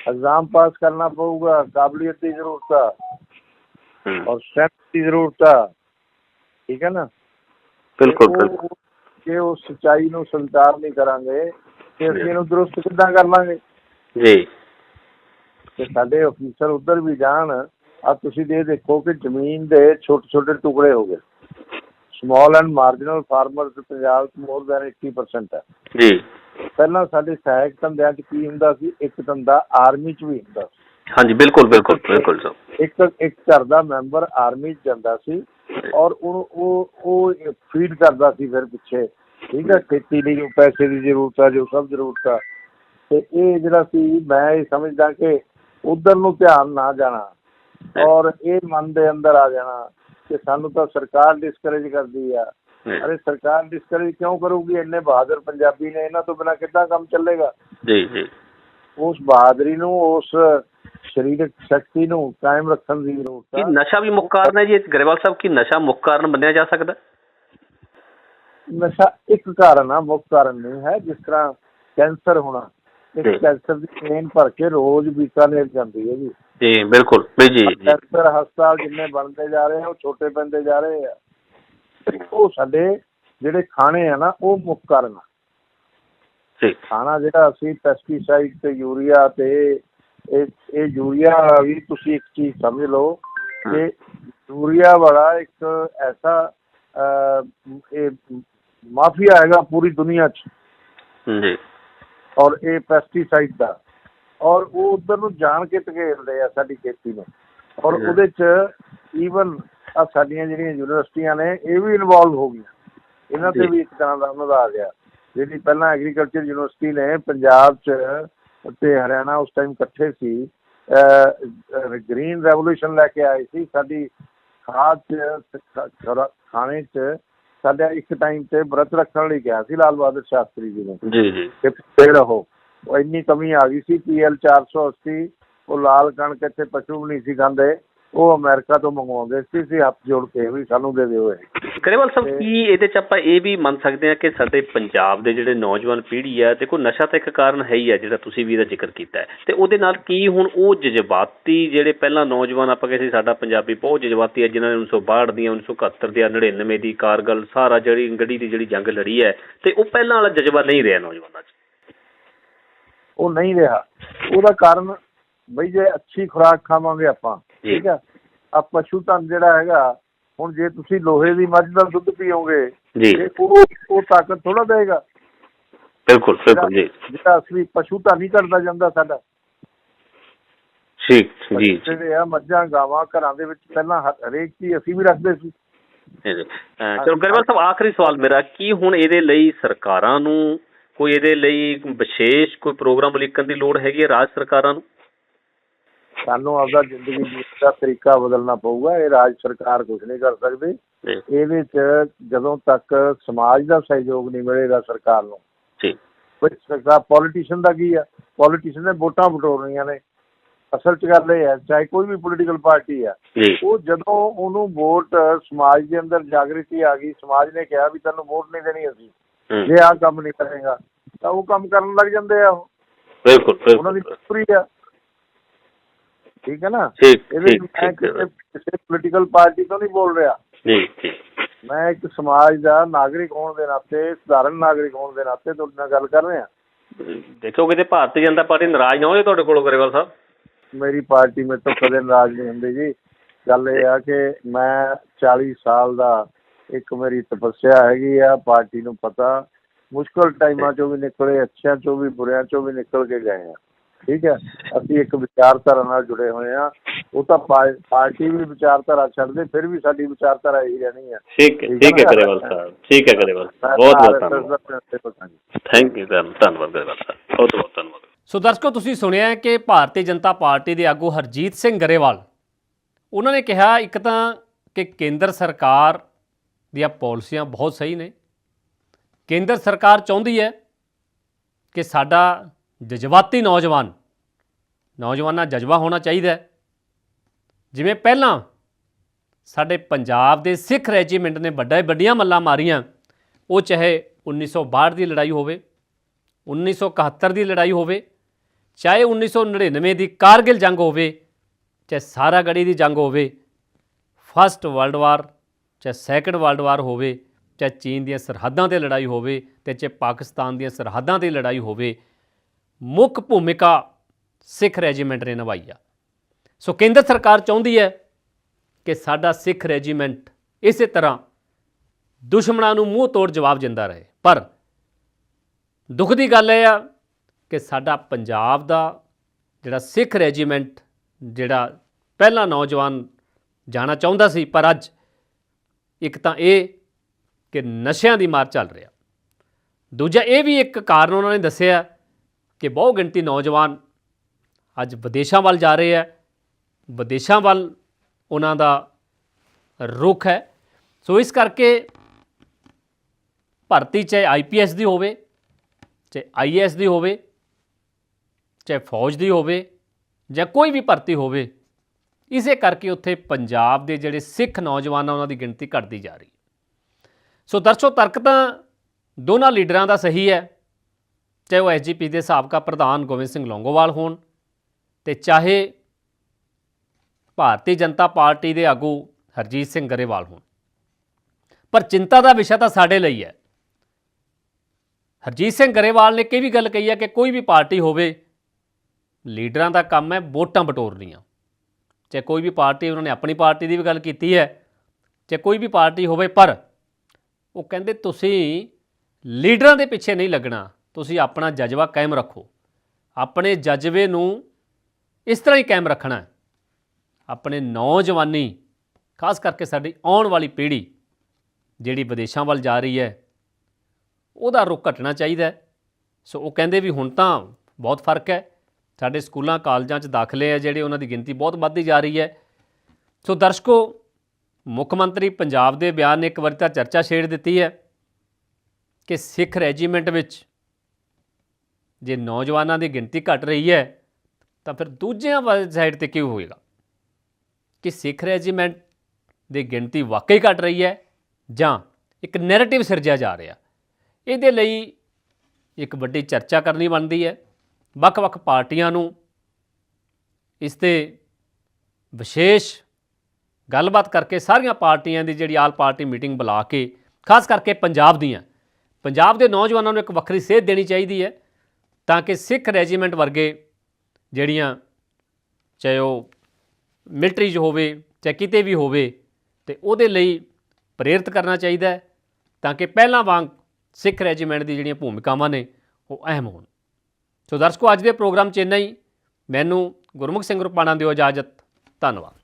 ਐਗਜ਼ਾਮ ਪਾਸ ਕਰਨਾ ਪਊਗਾ ਕਾਬਲੀਅਤ ਦੀ ਜ਼ਰੂਰਤ ਆ। ਔਰ ਸਟੈਪ ਦੀ ਜ਼ਰੂਰਤ ਆ। ਠੀਕ ਹੈ ਨਾ? ਬਿਲਕੁਲ ਬਿਲਕੁਲ। ਜੇ ਉਹ ਸੱਚਾਈ ਨੂੰ ਸੰਚਾਰ ਨਹੀਂ ਕਰਾਂਗੇ ਤੇ ਅਸੀਂ ਇਹਨੂੰ ਦਰੁਸਤ ਕਿੱਦਾਂ ਕਰ ਲਾਂਗੇ? ਜੀ। ਤੇ ਸਾਡੇ ਅਫੀਸਰ ਉਧਰ ਵੀ ਜਾਣ ਆ ਤੁਸੀਂ ਦੇ ਦੇਖੋ ਕਿ ਜ਼ਮੀਨ ਦੇ ਛੋਟੇ ਛੋਟੇ ਟੁਕੜੇ ਹੋ ਗਏ। Small and marginal farmers Punjab 'ਚ ਮੋਰ ਦੈਨ 80% ਹੈ। ਜੀ। ਪਹਿਲਾਂ ਸਾਡੇ ਸਹਾਇਕ ਧੰਦਿਆਂ 'ਚ ਕੀ ਹੁੰਦਾ ਸੀ? ਇੱਕ ਧੰਦਾ ਆਰਮੀ 'ਚ ਵੀ ਹੁੰਦਾ ਸੀ। ਹਾਂਜੀ ਬਿਲਕੁਲ ਬਿਲਕੁਲ ਬਿਲਕੁਲ ਸਰ। ਇੱਕ ਇੱਕ ਘਰ ਦਾ ਮੈਂਬਰ ਆਰਮੀ 'ਚ ਜਾਂਦਾ ਸੀ। ਔਰ ਉਹ ਉਹ ਉਹ ਫੀਡ ਕਰਦਾ ਸੀ ਫਿਰ ਪਿੱਛੇ। ਠੀਕ ਹੈ ਖੇਤੀ ਲਈ ਜੋ ਪੈਸੇ ਦੀ ਜ਼ਰੂਰਤ ਆ ਜੋ ਸਭ ਜ਼ਰੂਰਤ ਆ। ਤੇ ਇਹ ਜਿਹੜਾ ਸੀ ਮੈਂ ਇਹ ਸਮਝਦਾ ਕਿ ਉਧਰ ਨੂੰ ਧਿਆਨ ਨਾ ਜਾਣਾ ਔਰ ਇਹ ਮਨ ਦੇ ਅੰਦਰ ਆ ਜਾਣਾ ਕਿ ਸਾਨੂੰ ਤਾਂ ਸਰਕਾਰ ਡਿਸਕਰੇਜ ਕਰਦੀ ਆ। ਅਰੇ ਸਰਕਾਰ ਡਿਸਕਰੇਜ ਕਿਉਂ ਕਰੂਗੀ? ਇੰਨੇ ਬਹਾਦਰ ਪੰਜਾਬੀ ਨੇ ਇਹਨਾਂ ਤੋਂ ਬਿਨਾ ਕਿੱਦਾਂ ਕੰਮ ਚੱਲੇਗਾ? ਜੀ ਜੀ। ਉਸ ਬਹਾਦਰੀ ਨੂੰ ਉਸ ਸਰੀਰਕ ਸ਼ਕਤੀ ਨੂੰ ਕਾਇਮ ਰੱਖਣ ਦੀ ਜ਼ਰੂਰਤ ਕੀ ਆ ਨਸ਼ਾ ਵੀ ਮੁੱਖ ਕਾਰਨ ਹੈ ਜੀ? ਇਸ ਗਰੇਵਾਲ ਸਾਹਿਬ ਕੀ ਨਸ਼ਾ ਮੁੱਖ ਕਾਰਨ ਮੰਨਿਆ ਜਾ ਸਕਦਾ? ਨਸ਼ਾ ਇੱਕ ਕਾਰਨ ਆ ਮੁੱਖ ਕਾਰਨ ਨਹੀਂ ਹੈ ਜਿਸ ਤਰ੍ਹਾਂ ਕੈਂਸਰ ਹੋਣਾ। ਇੱਕ ਕੈਂਸਰ ਦੀ ਟ੍ਰੇਨ ਭਰ ਕੇ ਰੋਜ਼ ਬੀਕਾਨੇਰ ਜਾਂਦੀ ਹੈ ਜੀ। ਜੀ ਬਿਲਕੁਲ। ਜੀ ਜੀ। ਕੈਂਸਰ ਹਸਪਤਾਲ ਜਿੰਨੇ ਬਣਦੇ ਜਾ ਰਹੇ ਆ ਉਹ ਛੋਟੇ ਪੈਂਦੇ ਜਾ ਰਹੇ ਆ। ਉਹ ਸਾਡੇ ਜਿਹੜੇ ਖਾਣੇ ਆ ਨਾ ਉਹ ਮੁੱਖ ਕਾਰਨ ਆ। ਜੀ। ਖਾਣਾ ਜਿਹੜਾ ਅਸੀਂ ਪੈਸਟੀਸਾਈਡ ਤੇ ਯੂਰੀਆ ਤੇ ਇਹ ਇਹ ਯੂਰੀਆ ਵੀ ਤੁਸੀਂ ਇੱਕ ਚੀਜ਼ ਸਮਝ ਲਓ ਕਿ ਯੂਰੀਆ ਵਾਲਾ ਇੱਕ ਐਸਾ ਇਹ ਮਾਫੀਆ ਹੈਗਾ ਪੂਰੀ ਦੁਨੀਆ 'ਚ। ਜੀ। ਔਰ ਇਹ ਪੈਸਟੀਸਾਈਡ ਦਾ। ਔਰ ਉਹ ਉਧਰ ਨੂੰ ਜਾਣ ਕੇ ਧਕੇਲਦੇ ਆ ਸਾਡੀ ਖੇਤੀ ਨੂੰ। ਔਰ। ਉਹਦੇ 'ਚ ਈਵਨ ਆ ਸਾਡੀਆਂ ਜਿਹੜੀਆਂ ਯੂਨੀਵਰਸਿਟੀਆਂ ਨੇ ਇਹ ਵੀ ਇਨਵੋਲਵ ਹੋ ਗਈਆਂ। ਇਹਨਾਂ ਤੇ। ਵੀ ਇੱਕ ਤਰ੍ਹਾਂ ਦਾ ਉਹਨਾਂ ਦਾ ਆ। ਗਿਆ ਜਿਹੜੀ ਪਹਿਲਾਂ ਐਗਰੀਕਲਚਰ ਯੂਨੀਵਰਸਿਟੀ ਨੇ ਪੰਜਾਬ 'ਚ ਤੇ ਹਰਿਆਣਾ ਉਸ ਟਾਈਮ ਇਕੱਠੇ ਸੀ। ਗ੍ਰੀਨ ਰੈਵੋਲੂਸ਼ਨ ਲੈ ਕੇ ਆਏ ਸੀ। ਸਾਡੀ ਖਾਦ ਖਾਣੇ 'ਚ ਸਾਡਾ ਇੱਕ ਟਾਈਮ ਤੇ ਵਰਤ ਰੱਖਣ ਲਈ ਕਿਹਾ ਸੀ ਲਾਲ ਬਹਾਦਰ ਸ਼ਾਸਤਰੀ ਜੀ ਨੇ। ਜੀ ਜੀ। ਪਿੱਛੇ ਰਹੋ ਉਹ ਇੰਨੀ ਕਮੀ ਆ ਗਈ ਸੀ ਪੀਐਲ 480 ਉਹ ਲਾਲ ਕਣਕ ਇੱਥੇ ਪਸ਼ੂ ਵੀ ਨਹੀਂ ਸੀ ਖਾਂਦੇ। ਉਹ ਅਮਰੀਕਾ ਤੋਂ ਮੰਗਵਾਉਂਦੇ ਸੀ ਸੀ ਹੱਥ ਜੋੜ ਕੇ ਵੀ ਸਾਨੂੰ ਦੇ ਦਿਓ ਇਹ। ਗਰੇਵਾਲ ਸਾਹਿਬ ਕੀ ਇਹਦੇ ਚ ਆਪਾਂ ਇਹ ਵੀ ਮੰਨ ਸਕਦੇ ਹਾਂ ਕਿ ਸਾਡੇ ਪੰਜਾਬ ਦੇ ਜਿਹੜੇ ਨੌਜਵਾਨ ਪੀੜ੍ਹੀ ਹੈ ਦੇਖੋ ਨਸ਼ਾ ਤਾਂ ਇੱਕ ਕਾਰਨ ਹੈ ਹੀ ਹੈ ਜਿਹੜਾ ਤੁਸੀਂ ਵੀ ਇਹਦਾ ਜ਼ਿਕਰ ਕੀਤਾ ਹੈ। ਤੇ ਉਹਦੇ ਨਾਲ ਕੀ ਹੁਣ ਉਹ ਜਜ਼ਬਾਤੀ ਜਿਹੜੇ ਪਹਿਲਾਂ ਨੌਜਵਾਨ ਆਪਾਂ ਕਹਿੰਦੇ ਸੀ ਸਾਡਾ ਪੰਜਾਬੀ ਬਹੁਤ ਜਜ਼ਬਾਤੀ ਹੈ ਜਿਨ੍ਹਾਂ ਨੇ 1962 ਦੀਆਂ 1971 ਦੀਆਂ 99 ਦੀ ਕਾਰਗਲ ਸਾਰਾ ਜਿਹੜੀ ਗੜੀ ਦੀ ਜਿਹੜੀ ਜੰਗ ਲੜੀ ਹੈ ਤੇ ਉਹ ਪਹਿਲਾਂ ਵਾਲਾ ਜਜ਼ਬਾ ਨਹੀਂ ਰਿਹਾ ਨੌਜਵਾਨਾਂ 'ਚ। ਉਹ ਨਹੀਂ ਰਿਹਾ। ਉਹਦਾ ਕਾਰਨ ਬਈ ਜੇ ਅੱਛੀ ਖੁਰਾਕ ਖਾਵਾਂਗੇ ਆਪਾਂ। ਠੀਕ ਹੈ? ਆ ਪਸ਼ੂ ਧਨ ਜਿਹੜਾ ਹੈਗਾ ਹੁਣ ਜੇ ਤੁਸੀਂ ਲੋਹੇ ਦੀ ਮੱਝ ਦਾ ਦੁੱਧ ਪੀਓਗੇ ਤੇ ਉਹ ਉਹ ਤਾਕਤ ਥੋੜਾ ਦੇਗਾ ਬਿਲਕੁਲ ਬਿਲਕੁਲ ਜੀ। ਜਿਹੜਾ ਅਸਲੀ ਪਸ਼ੂ ਧਨ ਹੀ ਘਟਦਾ ਜਾਂਦਾ ਸਾਡਾ। ਠੀਕ ਜੀ। ਜਿਹੜੇ ਆ ਮੱਝਾਂ ਗਾਵਾਂ ਘਰਾਂ ਦੇ ਵਿੱਚ ਪਹਿਲਾਂ ਹਰੇਕ ਚੀਜ਼ ਅਸੀਂ ਵੀ ਰੱਖਦੇ ਸੀ। ਚਲੋ ਗਰੇਵਾਲ ਸਾਹਿਬ ਆਖਰੀ ਸਵਾਲ ਮੇਰਾ ਕੀ ਹੁਣ ਇਹਦੇ ਲਈ ਸਰਕਾਰਾਂ ਨੂੰ ਕੋਈ ਇਹਦੇ ਲਈ ਵਿਸ਼ੇਸ਼ ਕੋਈ ਪ੍ਰੋਗਰਾਮ ਲਿਖਣ ਦੀ ਲੋੜ ਹੈਗੀ ਹੈ ਰਾਜ ਸਰਕਾਰਾਂ ਨੂੰ? ਸਾਨੂੰ ਆਪਦਾ ਜ਼ਿੰਦਗੀ ਜੀਣ ਦਾ ਤਰੀਕਾ ਬਦਲਣਾ ਪਊਗਾ ਇਹ ਰਾਜ ਸਰਕਾਰ ਕੁਝ ਨਹੀਂ ਕਰ ਸਕਦੀ। ਇਹਦੇ 'ਚ ਜਦੋਂ ਤੱਕ ਸਮਾਜ ਦਾ ਸਹਿਯੋਗ ਨਹੀਂ ਮਿਲੇਗਾ ਸਰਕਾਰ ਨੂੰ ਜੀ। ਕੋਈ ਸਰਕਾਰ ਪੋਲੀਟੀਸ਼ੀਅਨ ਦਾ ਕੀ ਆ? ਪੋਲੀਟੀਸ਼ੀਅਨ ਨੇ ਵੋਟਾਂ ਬਟੋਰਨੀਆਂ ਨੇ। ਅਸਲ 'ਚ ਗੱਲ ਇਹ ਹੈ ਚਾਹੇ ਕੋਈ ਵੀ ਪੋਲੀਟੀਕਲ ਪਾਰਟੀ ਆ ਉਹ ਜਦੋਂ ਉਹਨੂੰ ਵੋਟ ਸਮਾਜ ਦੇ ਅੰਦਰ ਜਾਗ੍ਰਿਤੀ ਆ ਗਈ ਸਮਾਜ ਨੇ ਕਿਹਾ ਵੀ ਤੈਨੂੰ ਵੋਟ ਨਹੀਂ ਦੇਣੀ ਅਸੀਂ ਜੇ ਆਹ ਕੰਮ ਨਹੀਂ ਕਰੇਗਾ ਤਾਂ ਉਹ ਕੰਮ ਕਰਨ ਲੱਗ ਜਾਂਦੇ ਆ ਉਹ। ਬਿਲਕੁਲ ਉਹਨਾਂ ਦੀ ਪੂਰੀ ਆ। ਠੀਕ ਹੈ ਨਾ? ਇਹਦੇ ਮੈਂ ਕਿਸੇ ਪੋਲੀਟੀਕਲ ਪਾਰਟੀ ਤੋਂ ਨਹੀਂ ਬੋਲ ਰਿਹਾ। ਜੀ ਜੀ ਮੈਂ ਇੱਕ ਸਮਾਜ ਦਾ ਨਾਗਰਿਕ ਹੋਣ ਦੇ ਨਾਤੇ ਸਧਾਰਨ ਨਾਗਰਿਕ ਹੋਣ ਦੇ ਨਾਤੇ ਤੁਹਾਡੇ ਨਾਲ ਗੱਲ ਕਰ ਰਿਹਾ। ਦੇਖੋ ਕਿਤੇ ਭਾਰਤੀ ਜਨਤਾ ਪਾਰਟੀ ਨਾਰਾਜ਼ ਨਾ ਹੋਏ ਤੁਹਾਡੇ ਕੋਲੋਂ ਗਰੇਵਾਲ ਸਾਹਿਬ। ਮੇਰੀ ਪਾਰਟੀ ਮੇਰੇ ਤੋਂ ਕਦੇ ਨਾਰਾਜ਼ ਨਹੀਂ ਹੁੰਦੀ ਜੀ। ਗੱਲ ਇਹ ਆ ਕਿ ਮੈਂ 40 ਸਾਲ ਦਾ ਇੱਕ ਮੇਰੀ ਤਪੱਸਿਆ ਹੈਗੀ ਆ ਪਾਰਟੀ ਨੂੰ ਪਤਾ। ਮੁਸ਼ਕਲ ਟਾਈਮਾਂ ਚੋਂ ਵੀ ਨਿਕਲੇ ਅੱਛਿਆਂ ਚੋਂ ਵੀ ਬੁਰਿਆਂ ਚੋਂ ਵੀ ਨਿਕਲ ਕੇ ਗਏ ਆ। ਠੀਕ ਹੈ? ਅਸੀਂ ਇੱਕ ਵਿਚਾਰਧਾਰਾ ਨਾਲ ਜੁੜੇ ਹੋਏ ਆ ਉਹ ਤਾਂ ਪਾ- ਪਾਰਟੀ ਵੀ ਵਿਚਾਰਧਾਰਾ ਛੱਡਦੇ ਫਿਰ ਵੀ ਸਾਡੀ ਵਿਚਾਰਧਾਰਾ ਇਹੀ ਰਹਿਣੀ ਹੈ। ਠੀਕ ਹੈ ਠੀਕ ਹੈ ਗਰੇਵਾਲ ਸਾਹਿਬ ਠੀਕ ਹੈ ਗਰੇਵਾਲ ਸਾਹਿਬ। ਬਹੁਤ ਬਹੁਤ ਧੰਨਵਾਦ। ਥੈਂਕ ਯੂ ਧੰਨਵਾਦ ਗਰੇਵਾਲ ਸਾਹਿਬ। ਬਹੁਤ ਬਹੁਤ ਧੰਨਵਾਦ। ਸੋ ਦਰਸ਼ਕੋ ਤੁਸੀਂ ਸੁਣਿਆ ਹੈ ਕਿ ਭਾਰਤੀ ਜਨਤਾ ਪਾਰਟੀ ਦੇ ਆਗੂ ਹਰਜੀਤ ਸਿੰਘ ਗਰੇਵਾਲ ਉਹਨਾਂ ਨੇ ਕਿਹਾ ਇੱਕ ਤਾਂ ਕਿ ਕੇਂਦਰ ਸਰਕਾਰ ਦੀਆਂ ਪਾਲਿਸੀਆਂ ਬਹੁਤ ਸਹੀ ਨੇ। ਕੇਂਦਰ ਸਰਕਾਰ ਚਾਹੁੰਦੀ ਹੈ ਕਿ ਸਾਡਾ ਜਜ਼ਬਾਤੀ ਨੌਜਵਾਨ। ਨੌਜਵਾਨਾਂ ਜਜ਼ਬਾ ਹੋਣਾ ਚਾਹੀਦਾ ਜਿਵੇਂ ਪਹਿਲਾਂ ਸਾਡੇ ਪੰਜਾਬ ਦੇ ਸਿੱਖ ਰੈਜੀਮੈਂਟ ਨੇ ਵੱਡਾ ਵੱਡੀਆਂ ਮੱਲਾਂ ਮਾਰੀਆਂ। ਉਹ ਚਾਹੇ 1962 ਦੀ ਲੜਾਈ ਹੋਵੇ 1971 ਦੀ ਲੜਾਈ ਹੋਵੇ, ਚਾਹੇ 1999 ਦੀ ਕਾਰਗਿਲ ਜੰਗ ਹੋਵੇ, ਚਾਹੇ ਸਾਰਾਗੜੀ ਦੀ ਜੰਗ ਹੋਵੇ, ਫਸਟ ਵਰਲਡ ਵਾਰ, ਚਾਹੇ ਸੈਕੰਡ ਵਰਲਡ ਵਾਰ ਹੋਵੇ, ਚਾਹੇ ਚੀਨ ਦੀਆਂ ਸਰਹੱਦਾਂ ਤੇ ਲੜਾਈ ਹੋਵੇ ਤੇ ਚਾਹੇ ਪਾਕਿਸਤਾਨ ਦੀਆਂ ਸਰਹੱਦਾਂ ਤੇ ਲੜਾਈ ਹੋਵੇ ਮੁੱਖ ਭੂਮਿਕਾ ਸਿੱਖ ਰੈਜੀਮੈਂਟ ਨੇ ਨਿਭਾਈ ਆ। ਸੋ ਕੇਂਦਰ ਸਰਕਾਰ ਚਾਹੁੰਦੀ ਹੈ ਕਿ ਸਾਡਾ ਸਿੱਖ ਰੈਜੀਮੈਂਟ ਇਸੇ ਤਰ੍ਹਾਂ ਦੁਸ਼ਮਣਾਂ ਨੂੰ ਮੂੰਹ ਤੋੜ ਜਵਾਬ ਦਿੰਦਾ ਰਹੇ। ਪਰ ਦੁੱਖ ਦੀ ਗੱਲ ਇਹ ਆ ਕਿ ਸਾਡਾ ਪੰਜਾਬ ਦਾ ਜਿਹੜਾ ਸਿੱਖ ਰੈਜੀਮੈਂਟ, ਜਿਹੜਾ ਪਹਿਲਾ ਨੌਜਵਾਨ ਜਾਣਾ ਚਾਹੁੰਦਾ ਸੀ, ਪਰ ਅੱਜ ਇੱਕ ਤਾਂ ਇਹ ਕਿ ਨਸ਼ਿਆਂ ਦੀ ਮਾਰ ਚੱਲ ਰਿਹਾ। ਦੂਜਾ ਇਹ ਵੀ ਇੱਕ ਕਾਰਨ ਉਹਨਾਂ ਨੇ ਦੱਸਿਆ ਕਿ ਬਹੁ ਗਿਣਤੀ ਨੌਜਵਾਨ ਅੱਜ ਵਿਦੇਸ਼ਾਂ ਵੱਲ ਜਾ ਰਹੇ ਹੈ। ਵਿਦੇਸ਼ਾਂ ਵੱਲ ਉਹਨਾਂ ਦਾ ਰੁਖ ਹੈ। ਸੋ ਇਸ ਕਰਕੇ ਭਰਤੀ ਚਾਹੇ ਆਈਪੀਐਸ ਦੀ ਹੋਵੇ, ਚਾਹੇ ਆਈਐਸ ਦੀ ਹੋਵੇ, ਚਾਹੇ ਫੌਜ ਦੀ ਹੋਵੇ ਜਾਂ ਕੋਈ ਵੀ ਭਰਤੀ ਹੋਵੇ, ਇਸੇ ਕਰਕੇ ਉੱਥੇ ਪੰਜਾਬ ਦੇ ਜਿਹੜੇ ਸਿੱਖ ਨੌਜਵਾਨ ਆ ਉਹਨਾਂ ਦੀ ਗਿਣਤੀ ਘਟਦੀ ਜਾ ਰਹੀ ਹੈ। ਸੋ ਦਰਸ਼ੋ, ਤਰਕ ਤਾਂ ਦੋਨਾਂ ਲੀਡਰਾਂ ਦਾ ਸਹੀ ਹੈ। ਚਾਹੇ ਉਹ ਐਸਜੀਪੀ ਦੇ ਸਾਬਕਾ ਪ੍ਰਧਾਨ ਗੋਬਿੰਦ ਸਿੰਘ ਲੌਂਗੋਵਾਲ ਹੋਣ ਤੇ ਚਾਹੇ ਭਾਰਤੀ ਜਨਤਾ ਪਾਰਟੀ ਦੇ ਆਗੂ ਹਰਜੀਤ ਸਿੰਘ ਗਰੇਵਾਲ ਹੋਣ। ਪਰ ਚਿੰਤਾ ਦਾ ਵਿਸ਼ਾ ਤਾਂ ਸਾਡੇ ਲਈ ਹੈ। ਹਰਜੀਤ ਸਿੰਘ ਗਰੇਵਾਲ ਨੇ ਇਹ ਵੀ ਗੱਲ ਕਹੀ ਹੈ ਕਿ ਕੋਈ ਵੀ ਪਾਰਟੀ ਹੋਵੇ, ਲੀਡਰਾਂ ਦਾ ਕੰਮ ਹੈ ਵੋਟਾਂ ਬਟੋਰਨੀਆਂ। ਚਾਹੇ ਕੋਈ ਵੀ ਪਾਰਟੀ, ਉਹਨਾਂ ਨੇ ਆਪਣੀ ਪਾਰਟੀ ਦੀ ਵੀ ਗੱਲ ਕੀਤੀ ਹੈ। ਚਾਹੇ ਕੋਈ ਵੀ ਪਾਰਟੀ ਹੋਵੇ, ਪਰ ਉਹ ਕਹਿੰਦੇ ਤੁਸੀਂ ਲੀਡਰਾਂ ਦੇ ਪਿੱਛੇ ਨਹੀਂ ਲੱਗਣਾ। ਤੁਸੀਂ ਆਪਣਾ ਜਜ਼ਬਾ ਕਾਇਮ ਰੱਖੋ। ਆਪਣੇ ਜਜ਼ਬੇ ਨੂੰ ਇਸ ਤਰ੍ਹਾਂ ਹੀ ਕਾਇਮ ਰੱਖਣਾ ਹੈ। ਆਪਣੇ ਨੌਜਵਾਨੀ, ਖਾਸ ਕਰਕੇ ਸਾਡੀ ਆਉਣ ਵਾਲੀ ਪੀੜ੍ਹੀ ਜਿਹੜੀ ਵਿਦੇਸ਼ਾਂ ਵੱਲ ਜਾ ਰਹੀ ਹੈ, ਉਹਦਾ ਰੁਖ ਘਟਣਾ ਚਾਹੀਦਾ ਹੈ। ਸੋ ਉਹ ਕਹਿੰਦੇ ਵੀ ਹੁਣ ਤਾਂ ਬਹੁਤ ਫ਼ਰਕ ਹੈ। ਸਾਡੇ ਸਕੂਲਾਂ, ਕਾਲਜਾਂ 'ਚ ਦਾਖਲੇ ਆ ਜਿਹੜੇ ਉਹਨਾਂ ਦੀ ਗਿਣਤੀ ਬਹੁਤ ਵੱਧਦੀ ਜਾ ਰਹੀ ਹੈ। ਸੋ ਦਰਸ਼ਕੋ, ਮੁੱਖ ਮੰਤਰੀ ਪੰਜਾਬ ਦੇ ਬਿਆਨ ਨੇ ਇੱਕ ਵਾਰੀ ਤਾਂ ਚਰਚਾ ਛੇੜ ਦਿੱਤੀ ਹੈ ਕਿ ਸਿੱਖ ਰੈਜੀਮੈਂਟ ਵਿੱਚ ਜੇ ਨੌਜਵਾਨਾਂ ਦੀ ਗਿਣਤੀ ਘਟ ਰਹੀ ਹੈ, ਤਾਂ ਫਿਰ ਦੂਜਿਆਂ ਵਾਲੀ ਸਾਈਡ ਤੇ ਕਿਉਂ ਹੋਏਗਾ? ਕਿ ਸਿੱਖ ਰੈਜੀਮੈਂਟ ਦੀ ਗਿਣਤੀ ਵਾਕਈ ਘਟ ਰਹੀ ਹੈ ਜਾਂ ਇੱਕ ਨੈਰੇਟਿਵ ਸਿਰਜਿਆ ਜਾ ਰਿਹਾ? ਇਹਦੇ ਲਈ ਇੱਕ ਵੱਡੀ ਚਰਚਾ ਕਰਨੀ ਬਣਦੀ ਹੈ। ਵੱਖ-ਵੱਖ ਪਾਰਟੀਆਂ ਨੂੰ ਇਸ ਤੇ ਵਿਸ਼ੇਸ਼ ਗੱਲਬਾਤ ਕਰਕੇ ਸਾਰੀਆਂ ਪਾਰਟੀਆਂ ਦੀ ਜਿਹੜੀ ਆਲ ਪਾਰਟੀ ਮੀਟਿੰਗ ਬੁਲਾ ਕੇ, ਖਾਸ ਕਰਕੇ ਪੰਜਾਬ ਦੀਆਂ, ਪੰਜਾਬ ਦੇ ਨੌਜਵਾਨਾਂ ਨੂੰ ਇੱਕ ਵੱਖਰੀ ਸੇਧ ਦੇਣੀ ਚਾਹੀਦੀ ਹੈ। ਤਾਂ ਕਿ ਸਿੱਖ ਰੈਜੀਮੈਂਟ ਵਰਗੇ ਜਿਹੜੀਆਂ ਚਾਹੇ ਉਹ ਮਿਲਟਰੀ 'ਚ ਹੋਵੇ, ਚਾਹੇ ਕਿਤੇ ਵੀ ਹੋਵੇ, ਤੇ ਉਹਦੇ ਲਈ ਪ੍ਰੇਰਿਤ ਕਰਨਾ ਚਾਹੀਦਾ ਹੈ ਤਾਂ ਕਿ ਪਹਿਲਾਂ ਵਾਂਗ ਸਿੱਖ ਰੈਜੀਮੈਂਟ ਦੀ ਜਿਹੜੀਆਂ ਭੂਮਿਕਾਵਾਂ ਨੇ ਉਹ ਅਹਿਮ ਹੋਣ। ਸੋ ਦਰਸ਼ਕੋ, ਅੱਜ ਦੇ ਪ੍ਰੋਗਰਾਮ 'ਚ ਇੰਨਾ ਹੀ। ਮੈਨੂੰ ਗੁਰਮੁਖ ਸਿੰਘ ਰੁਪਾਣਾ ਦਿਓ ਇਜਾਜ਼ਤ। ਧੰਨਵਾਦ।